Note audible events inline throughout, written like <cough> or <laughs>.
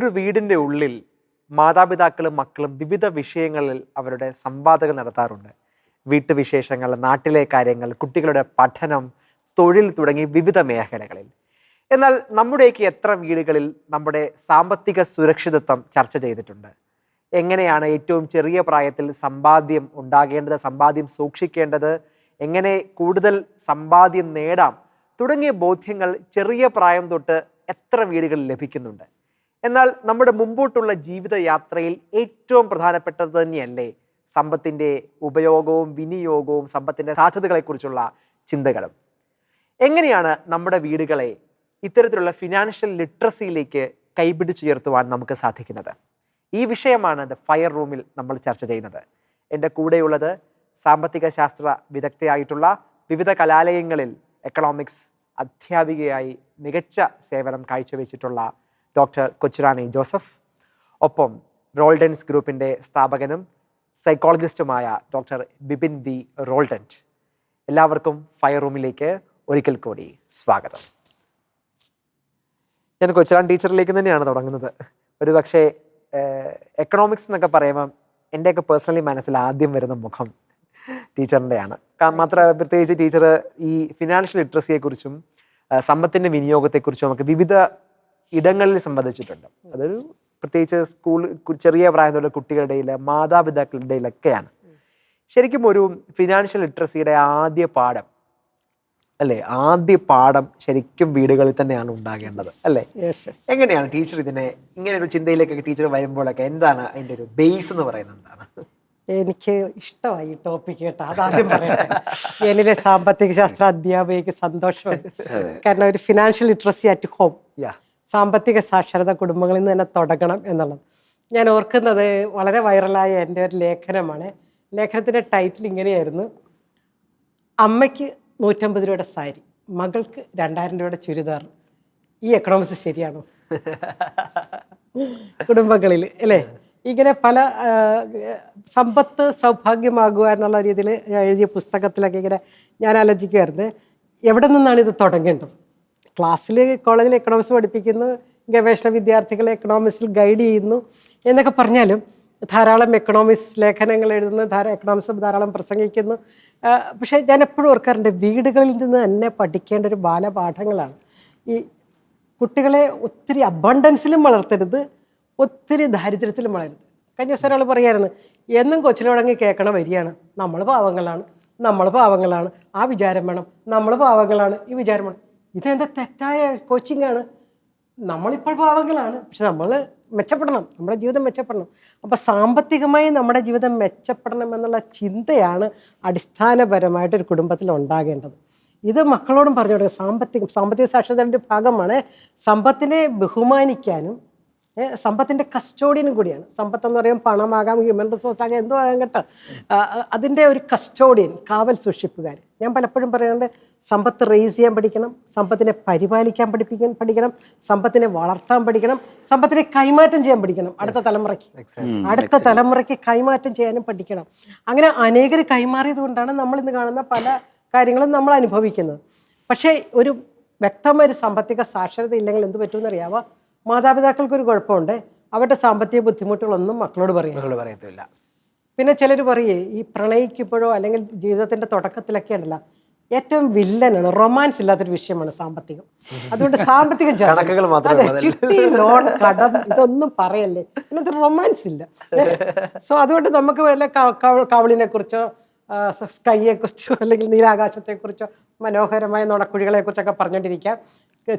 ഒരു വീടിന്റെ ഉള്ളിൽ മാതാപിതാക്കളും മക്കളും വിവിധ വിഷയങ്ങളിൽ അവരുടെ സംവാദകം നടത്താറുണ്ട്. വീട്ടുവിശേഷങ്ങൾ നാട്ടിലെ കാര്യങ്ങൾ കുട്ടികളുടെ പഠനം തൊഴിൽ തുടങ്ങി വിവിധ മേഖലകളിൽ. എന്നാൽ നമ്മുടെയൊക്കെ എത്ര വീടുകളിൽ നമ്മുടെ സാമ്പത്തിക സുരക്ഷിതത്വം ചർച്ച ചെയ്തിട്ടുണ്ട്? എങ്ങനെയാണ് ഏറ്റവും ചെറിയ പ്രായത്തിൽ സമ്പാദ്യം ഉണ്ടാകേണ്ടത് സമ്പാദ്യം സൂക്ഷിക്കേണ്ടത് എങ്ങനെ കൂടുതൽ സമ്പാദ്യം നേടാം തുടങ്ങിയ ബോധ്യങ്ങൾ ചെറിയ പ്രായം തൊട്ട് എത്ര വീടുകളിൽ ലഭിക്കുന്നുണ്ട്? എന്നാൽ നമ്മുടെ മുമ്പോട്ടുള്ള ജീവിതയാത്രയിൽ ഏറ്റവും പ്രധാനപ്പെട്ടത് തന്നെയല്ലേ സമ്പത്തിന്റെ ഉപയോഗവും വിനിയോഗവും സമ്പത്തിന്റെ സാധ്യതകളെക്കുറിച്ചുള്ള ചിന്തകളും. എങ്ങനെയാണ് നമ്മുടെ വീടുകളെ ഇത്തരത്തിലുള്ള ഫിനാൻഷ്യൽ ലിറ്ററസിയിലേക്ക് കൈപിടിച്ചുയർത്തുവാൻ നമുക്ക് സാധിക്കുന്നത്? ഈ വിഷയമാണ് ദ ഫയർ റൂമിൽ നമ്മൾ ചർച്ച ചെയ്യുന്നത്. എന്റെ കൂടെയുള്ളത് സാമ്പത്തിക ശാസ്ത്ര വിദഗ്ധയായിട്ടുള്ള വിവിധ കലാലയങ്ങളിൽ എക്കണോമിക്സ് അധ്യാപികയായി മികച്ച സേവനം കാഴ്ചവെച്ചിട്ടുള്ള ഡോക്ടർ കൊച്ചുറാണി ജോസഫ്. ഒപ്പം റോൾഡൻസ് ഗ്രൂപ്പിന്റെ സ്ഥാപകനും സൈക്കോളജിസ്റ്റുമായ ഡോക്ടർ ബിപിൻ വി റോൾഡൻ എല്ലാവർക്കും ഫയർ റൂമിലേക്ക് ഒരിക്കൽ കൂടി സ്വാഗതം. ഞാൻ കൊച്ചുറാൻ ടീച്ചറിലേക്ക് തന്നെയാണ് തുടങ്ങുന്നത്. ഒരു പക്ഷേ എക്കണോമിക്സ് എന്നൊക്കെ പറയുമ്പം എന്റെയൊക്കെ പേഴ്സണലി മനസ്സിൽ ആദ്യം വരുന്ന മുഖം ടീച്ചറിന്റെയാണ്. മാത്രമല്ല പ്രത്യേകിച്ച് ടീച്ചർ ഈ ഫിനാൻഷ്യൽ ലിറ്ററസിയെക്കുറിച്ചും സമ്പത്തിന്റെ വിനിയോഗത്തെക്കുറിച്ചും നമുക്ക് വിവിധ ഇടങ്ങളിൽ സംബന്ധിച്ചിട്ടുണ്ട്. അതൊരു പ്രത്യേകിച്ച് സ്കൂൾ ചെറിയ പ്രായത്തിലുള്ള കുട്ടികളുടെ മാതാപിതാക്കളുടെ ഇടയിലൊക്കെയാണ് ശരിക്കും ഒരു ഫിനാൻഷ്യൽ ലിറ്ററസിയുടെ ആദ്യ പാഠം അല്ലേ? ആദ്യ പാഠം ശരിക്കും വീടുകളിൽ തന്നെയാണ് ഉണ്ടാകേണ്ടത് അല്ലേ? എങ്ങനെയാണ് ടീച്ചർ ഇതിനെ ഇങ്ങനെ ഒരു ചിന്തയിലേക്ക് ടീച്ചർ വരുമ്പോഴൊക്കെ എന്താണ് അതിന്റെ ഒരു ബേസ് എന്ന് പറയുന്നത് എന്താണ്? എനിക്ക് ഇഷ്ടമായി ടോപ്പിക് കേട്ടോ. അതാദ്യം പറയട്ടെ. എന്നിലെ സാമ്പത്തിക ശാസ്ത്ര അധ്യാപകയ്ക്ക് സന്തോഷമുണ്ട് <laughs> കാരണം ഒരു ഫിനാൻഷ്യൽ ലിറ്ററസി അറ്റ് ഹോം യാ സാമ്പത്തിക സാക്ഷരത കുടുംബങ്ങളിൽ നിന്ന് തന്നെ തുടങ്ങണം എന്നുള്ളത്. ഞാൻ ഓർക്കുന്നത് വളരെ വൈറലായ എന്റെ ഒരു ലേഖനമാണ്. ലേഖനത്തിന്റെ ടൈറ്റിൽ ഇങ്ങനെയായിരുന്നു. അമ്മയ്ക്ക് നൂറ്റമ്പത് രൂപയുടെ സാരി മകൾക്ക് രണ്ടായിരം രൂപയുടെ ചുരിദാർ. ഈ എക്കണോമിക്സ് ശരിയാണോ? <laughs> കുടുംബങ്ങളിൽ അല്ലേ? ഇങ്ങനെ പല സമ്പത്ത് സൗഭാഗ്യമാകുക എന്നുള്ള രീതിയിൽ ഞാൻ എഴുതിയ പുസ്തകത്തിലൊക്കെ ഇങ്ങനെ ഞാൻ ആലോചിക്കുമായിരുന്നു. എവിടെ നിന്നാണ് ഇത് തുടങ്ങേണ്ടത്? ക്ലാസ്സിൽ കോളേജിൽ എക്കണോമിക്സ് പഠിപ്പിക്കുന്നു ഗവേഷണ വിദ്യാർത്ഥികളെ എക്കണോമിക്സിൽ ഗൈഡ് ചെയ്യുന്നു എന്നൊക്കെ പറഞ്ഞാലും ധാരാളം എക്കണോമിക്സ് ലേഖനങ്ങൾ എഴുതുന്നു ധാരാളം എക്കണോമിക്സ് ധാരാളം പ്രസംഗിക്കുന്നു. പക്ഷേ ഞാൻ എപ്പോഴും ഓർക്കാറുണ്ട് വീടുകളിൽ നിന്ന് തന്നെ പഠിക്കേണ്ട ഒരു ബാലപാഠങ്ങളാണ്. ഈ കുട്ടികളെ ഒത്തിരി അബണ്ടൻസിലും വളർത്തരുത് ഒത്തിരി ദാരിദ്ര്യത്തിലും വളരരുത്. കഴിഞ്ഞ ദിവസം ഒരാൾ പറയായിരുന്നു എന്നും കൊച്ചിലോടങ്ങി കേൾക്കണ വരികയാണ് നമ്മൾ പാവങ്ങളാണ് നമ്മൾ പാവങ്ങളാണ്. ആ വിചാരം വേണം നമ്മൾ പാവങ്ങളാണ് ഈ വിചാരം വേണം. ഇതെന്താ തെറ്റായ കോച്ചിങ് ആണ്? നമ്മളിപ്പോൾ പാവങ്ങളാണ്. പക്ഷെ നമ്മൾ മെച്ചപ്പെടണം. നമ്മുടെ ജീവിതം മെച്ചപ്പെടണം. അപ്പോൾ സാമ്പത്തികമായി നമ്മുടെ ജീവിതം മെച്ചപ്പെടണം എന്നുള്ള ചിന്തയാണ് അടിസ്ഥാനപരമായിട്ട് ഒരു കുടുംബത്തിൽ ഉണ്ടാകേണ്ടത്. ഇത് മക്കളോടും പറഞ്ഞു കൊടുക്കുക. സാമ്പത്തികം സാമ്പത്തിക സാക്ഷരതയുടെ ഭാഗമാണ്. സമ്പത്തിനെ ബഹുമാനിക്കാനും സമ്പത്തിന്റെ കസ്റ്റോഡിയനും കൂടിയാണ്. സമ്പത്ത് എന്ന് പറയുമ്പോൾ പണമാകാം ഹ്യൂമൻ റിസോഴ്സ് ആകാം എന്തോ ആകാം കേട്ടോ. അതിന്റെ ഒരു കസ്റ്റോഡിയൻ കാവൽ സൂക്ഷിപ്പുകാർ ഞാൻ പലപ്പോഴും പറയാറുണ്ട് സമ്പത്ത് റേസ് ചെയ്യാൻ പഠിക്കണം സമ്പത്തിനെ പരിപാലിക്കാൻ പഠിപ്പിക്കാൻ പഠിക്കണം സമ്പത്തിനെ വളർത്താൻ പഠിക്കണം സമ്പത്തിനെ കൈമാറ്റം ചെയ്യാൻ പഠിക്കണം അടുത്ത തലമുറയ്ക്ക്. അടുത്ത തലമുറയ്ക്ക് കൈമാറ്റം ചെയ്യാനും പഠിക്കണം. അങ്ങനെ അനേകർ കൈമാറിയത് കൊണ്ടാണ് നമ്മൾ ഇന്ന് കാണുന്ന പല കാര്യങ്ങളും നമ്മൾ അനുഭവിക്കുന്നത്. പക്ഷേ ഒരു വ്യക്തമായ ഒരു സാമ്പത്തിക സാക്ഷരത ഇല്ലെങ്കിൽ എന്ത് പറ്റുമെന്ന് അറിയാമോ മാതാപിതാക്കൾക്ക് ഒരു കുഴപ്പമുണ്ട്. അവരുടെ സാമ്പത്തിക ബുദ്ധിമുട്ടുകളൊന്നും മക്കളോട് പറയും പറയത്തില്ല. പിന്നെ ചിലർ പറയേ ഈ പ്രണയിക്കുമ്പോഴോ അല്ലെങ്കിൽ ജീവിതത്തിന്റെ തുടക്കത്തിലൊക്കെ ഉണ്ടല്ലോ ഏറ്റവും വില്ലനാണ് റൊമാൻസ് ഇല്ലാത്തൊരു വിഷയമാണ് സാമ്പത്തികം. അതുകൊണ്ട് സാമ്പത്തികം ചിട്ടി ലോൺ കടം ഇതൊന്നും പറയല്ലേ? ഇതിനകത്ത് റൊമാൻസ് ഇല്ല. സോ അതുകൊണ്ട് നമുക്ക് വല്ല കവളിനെ കുറിച്ചോ സ്കൈയെ കുറിച്ചോ അല്ലെങ്കിൽ നീരാകാശത്തെ കുറിച്ചോ മനോഹരമായ നുണക്കുഴികളെ കുറിച്ചൊക്കെ പറഞ്ഞുകൊണ്ടിരിക്കാം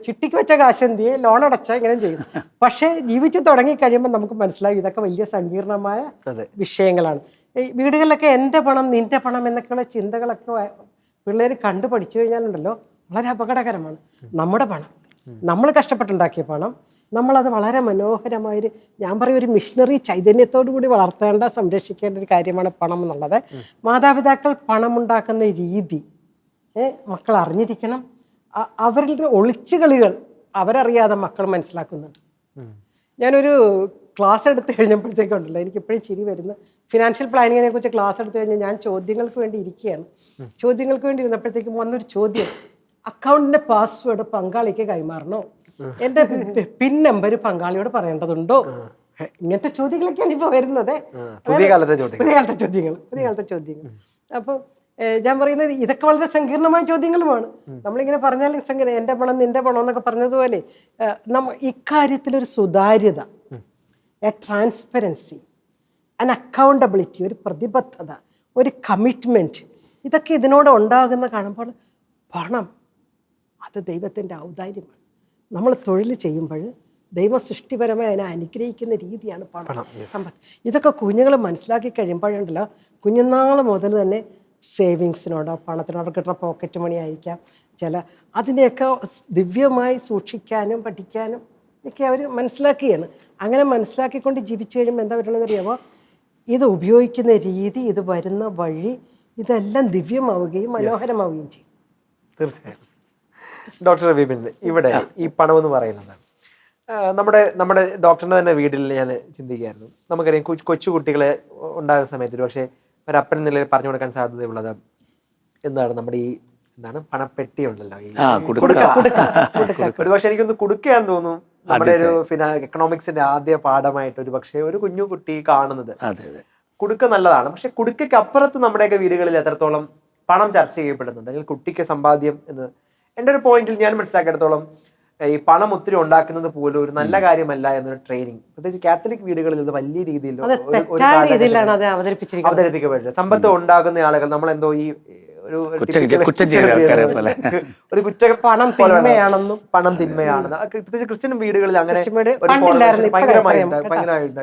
ചിട്ടിക്ക് വെച്ച കാശ് എന്ത് ചെയ്യും? ലോൺ അടച്ച ഇങ്ങനെ ചെയ്യും. പക്ഷേ ജീവിച്ചു തുടങ്ങി കഴിയുമ്പോൾ നമുക്ക് മനസ്സിലാവും ഇതൊക്കെ വലിയ സങ്കീർണമായ വിഷയങ്ങളാണ്. ഈ വീടുകളിലൊക്കെ എന്റെ പണം നിന്റെ പണം എന്നൊക്കെയുള്ള ചിന്തകളൊക്കെ പിള്ളേർ കണ്ടു പഠിച്ചു കഴിഞ്ഞാലുണ്ടല്ലോ വളരെ അപകടകരമാണ്. നമ്മുടെ പണം. നമ്മൾ കഷ്ടപ്പെട്ടുണ്ടാക്കിയ പണം നമ്മളത് വളരെ മനോഹരമായൊരു ഞാൻ പറയും ഒരു മിഷണറി ചൈതന്യത്തോടു കൂടി വളർത്തേണ്ട സംരക്ഷിക്കേണ്ട ഒരു കാര്യമാണ് പണം എന്നുള്ളത്. മാതാപിതാക്കൾ പണമുണ്ടാക്കുന്ന രീതി മക്കൾ അറിഞ്ഞിരിക്കണം. അവരുടെ ഒളിച്ചുകളികൾ അവരറിയാതെ മക്കൾ മനസ്സിലാക്കുന്നുണ്ട്. ഞാനൊരു ക്ലാസ് എടുത്ത് കഴിഞ്ഞപ്പോഴത്തേക്കുണ്ടല്ലോ എനിക്ക് ഇപ്പോഴും ചിരി വരുന്നു. ഫിനാൻഷ്യൽ പ്ലാനിങ്ങിനെ കുറിച്ച് ക്ലാസ് എടുത്തു കഴിഞ്ഞാൽ ഞാൻ ചോദ്യങ്ങൾക്ക് വേണ്ടി ഇരിക്കുകയാണ്. ചോദ്യങ്ങൾക്ക് വേണ്ടി ഇരുന്നപ്പോഴത്തേക്കും വന്നൊരു ചോദ്യം അക്കൗണ്ടിന്റെ പാസ്വേഡ് പങ്കാളിക്ക് കൈമാറണോ? എന്റെ പിൻ നമ്പർ പങ്കാളിയോട് പറയേണ്ടതുണ്ടോ? ഇങ്ങനത്തെ ചോദ്യങ്ങളൊക്കെയാണ് ഇപ്പൊ വരുന്നത്. പുതിയ കാലത്തെ ചോദ്യങ്ങൾ. പുതിയ കാലത്തെ ചോദ്യങ്ങൾ അപ്പൊ ഞാൻ പറയുന്നത് ഇതൊക്കെ വളരെ സങ്കീർണമായ ചോദ്യങ്ങളുമാണ്. നമ്മളിങ്ങനെ പറഞ്ഞാൽ സങ്കീർണം എന്റെ പണം നിന്റെ പണം എന്നൊക്കെ പറഞ്ഞതുപോലെ നമ്മ ഇക്കാര്യത്തിൽ ഒരു സുതാര്യത എ ട്രാൻസ്പെറൻസി അൻ അക്കൗണ്ടബിലിറ്റി ഒരു പ്രതിബദ്ധത ഒരു കമ്മിറ്റ്മെന്റ് ഇതൊക്കെ ഇതിനോട് ഉണ്ടാകുന്ന കാണുമ്പോൾ പണം അത് ദൈവത്തിന്റെ ഔദാര്യമാണ്. നമ്മൾ തൊഴിൽ ചെയ്യുമ്പോൾ ദൈവം സൃഷ്ടിപരമായി അതിനെ അനുഗ്രഹിക്കുന്ന രീതിയാണ് പണം. സമ്പത്ത്. ഇതൊക്കെ കുഞ്ഞുങ്ങൾ മനസ്സിലാക്കി കഴിയുമ്പോഴുണ്ടല്ലോ കുഞ്ഞുനാൾ മുതൽ തന്നെ സേവിങ്സിനോടോ പണത്തിനോടോ കിട്ടുന്ന പോക്കറ്റ് മണി ആയിരിക്കാം. ചില അതിനെയൊക്കെ ദിവ്യമായി സൂക്ഷിക്കാനും പഠിക്കാനും ഒക്കെ അവർ മനസ്സിലാക്കുകയാണ് അങ്ങനെ മനസ്സിലാക്കിക്കൊണ്ട് ജീവിച്ചു കഴിയുമ്പോൾ എന്താ വരണമെന്ന് അറിയാമോ? ഇത് ഉപയോഗിക്കുന്ന രീതി ഇത് വരുന്ന വഴി ഇതെല്ലാം ദിവ്യമാവുകയും മനോഹരമാവുകയും ചെയ്യും. തീർച്ചയായും. ഡോക്ടർ വിപിൻ ഇവിടെ ഈ പണം എന്ന് പറയുന്നത് നമ്മുടെ നമ്മുടെ ഡോക്ടറിന്റെ തന്നെ വീട്ടിൽ ഞാൻ ചിന്തിക്കുകയായിരുന്നു. നമുക്കറിയാം കൊച്ചു കൊച്ചു കുട്ടികളെ ഉണ്ടാകുന്ന സമയത്ത് ഒരു പക്ഷേ ഒരപ്പൻ നിലയിൽ പറഞ്ഞു കൊടുക്കാൻ സാധ്യതയുള്ളത് എന്താണ് നമ്മുടെ ഈ എന്താണ് പണപ്പെട്ടി ഉണ്ടല്ലോ ഈ <laughs> ഒരുപക്ഷെ എനിക്കൊന്ന് കൊടുക്കാൻ തോന്നും നമ്മുടെ ഒരു ഫിനാ എക്കണോമിക്സിന്റെ ആദ്യ പാഠമായിട്ട് ഒരു പക്ഷേ ഒരു കുഞ്ഞു കുട്ടി കാണുന്നത്. കുടുക്ക നല്ലതാണ്. പക്ഷെ കുടുക്കയ്ക്ക് അപ്പുറത്ത് നമ്മുടെയൊക്കെ വീടുകളിൽ എത്രത്തോളം പണം ചർച്ച ചെയ്യപ്പെടുന്നുണ്ട് അല്ലെങ്കിൽ കുട്ടിക്ക് സമ്പാദ്യം എന്ന് എന്റെ ഒരു പോയിന്റിൽ ഞാൻ മനസ്സിലാക്കിയെടുത്തോളം ഈ പണം ഒത്തിരി ഉണ്ടാക്കുന്നത് പോലും ഒരു നല്ല കാര്യമല്ല എന്നൊരു ട്രെയിനിങ് പ്രത്യേകിച്ച് കാത്തലിക് വീടുകളിൽ ഇത് വലിയ രീതിയിൽ അവതരിപ്പിക്കപ്പെട്ടത് സമ്പത്ത് ഉണ്ടാക്കുന്ന ആളുകൾ നമ്മൾ എന്തോ ഈ കുറ്റം-. <laughs> ഒരു കുറ്റ <laughs> പണം തിന്മയാണെന്നും പണം തിന്മയാണെന്ന്. പ്രത്യേകിച്ച് ക്രിസ്ത്യൻ വീടുകളിൽ അങ്ങനെ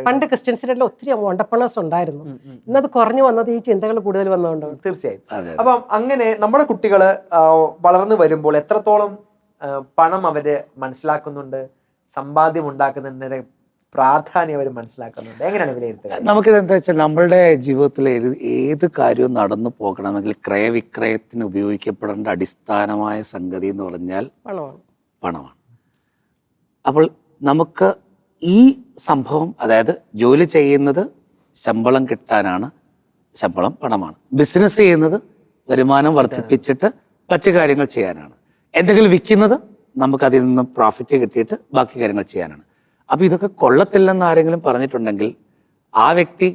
പണ്ട് ക്രിസ്ത്യൻസിനെല്ലാം ഒത്തിരി ഓണ്ടപ്പണസ് ഉണ്ടായിരുന്നു. ഇന്നത് കുറഞ്ഞു വന്നത് ഈ ചിന്തകൾ കൂടുതൽ വന്നതുകൊണ്ടാണ് തീർച്ചയായും. അപ്പം അങ്ങനെ നമ്മുടെ കുട്ടികൾ വളർന്നു വരുമ്പോൾ എത്രത്തോളം പണം അവർ മനസ്സിലാക്കുന്നുണ്ട് സമ്പാദ്യം ഉണ്ടാക്കുന്നതിന്റെ പ്രാധാന്യം അവർ മനസ്സിലാക്കുന്നുണ്ട്. എങ്ങനെയാണ് വിലയിരുത്തുക? നമുക്കിത് എന്താ വെച്ചാൽ നമ്മളുടെ ജീവിതത്തിൽ ഏത് കാര്യവും നടന്നു പോകണമെങ്കിൽ ക്രയവിക്രയത്തിന് ഉപയോഗിക്കപ്പെടേണ്ട അടിസ്ഥാനമായ സംഗതി എന്ന് പറഞ്ഞാൽ പണമാണ്. പണമാണ്. അപ്പോൾ നമുക്ക് ഈ സംഭവം അതായത് ജോലി ചെയ്യുന്നത് ശമ്പളം കിട്ടാനാണ് ശമ്പളം പണമാണ്. ബിസിനസ് ചെയ്യുന്നത് വരുമാനം വർദ്ധിപ്പിച്ചിട്ട് മറ്റു കാര്യങ്ങൾ ചെയ്യാനാണ്. എന്തെങ്കിലും വിൽക്കുന്നത് നമുക്ക് അതിൽ നിന്ന് പ്രോഫിറ്റ് കിട്ടിയിട്ട് ബാക്കി കാര്യങ്ങൾ ചെയ്യാനാണ്. അപ്പൊ ഇതൊക്കെ കൊള്ളത്തില്ലെന്ന് ആരെങ്കിലും പറഞ്ഞിട്ടുണ്ടെങ്കിൽ ആ വ്യക്തി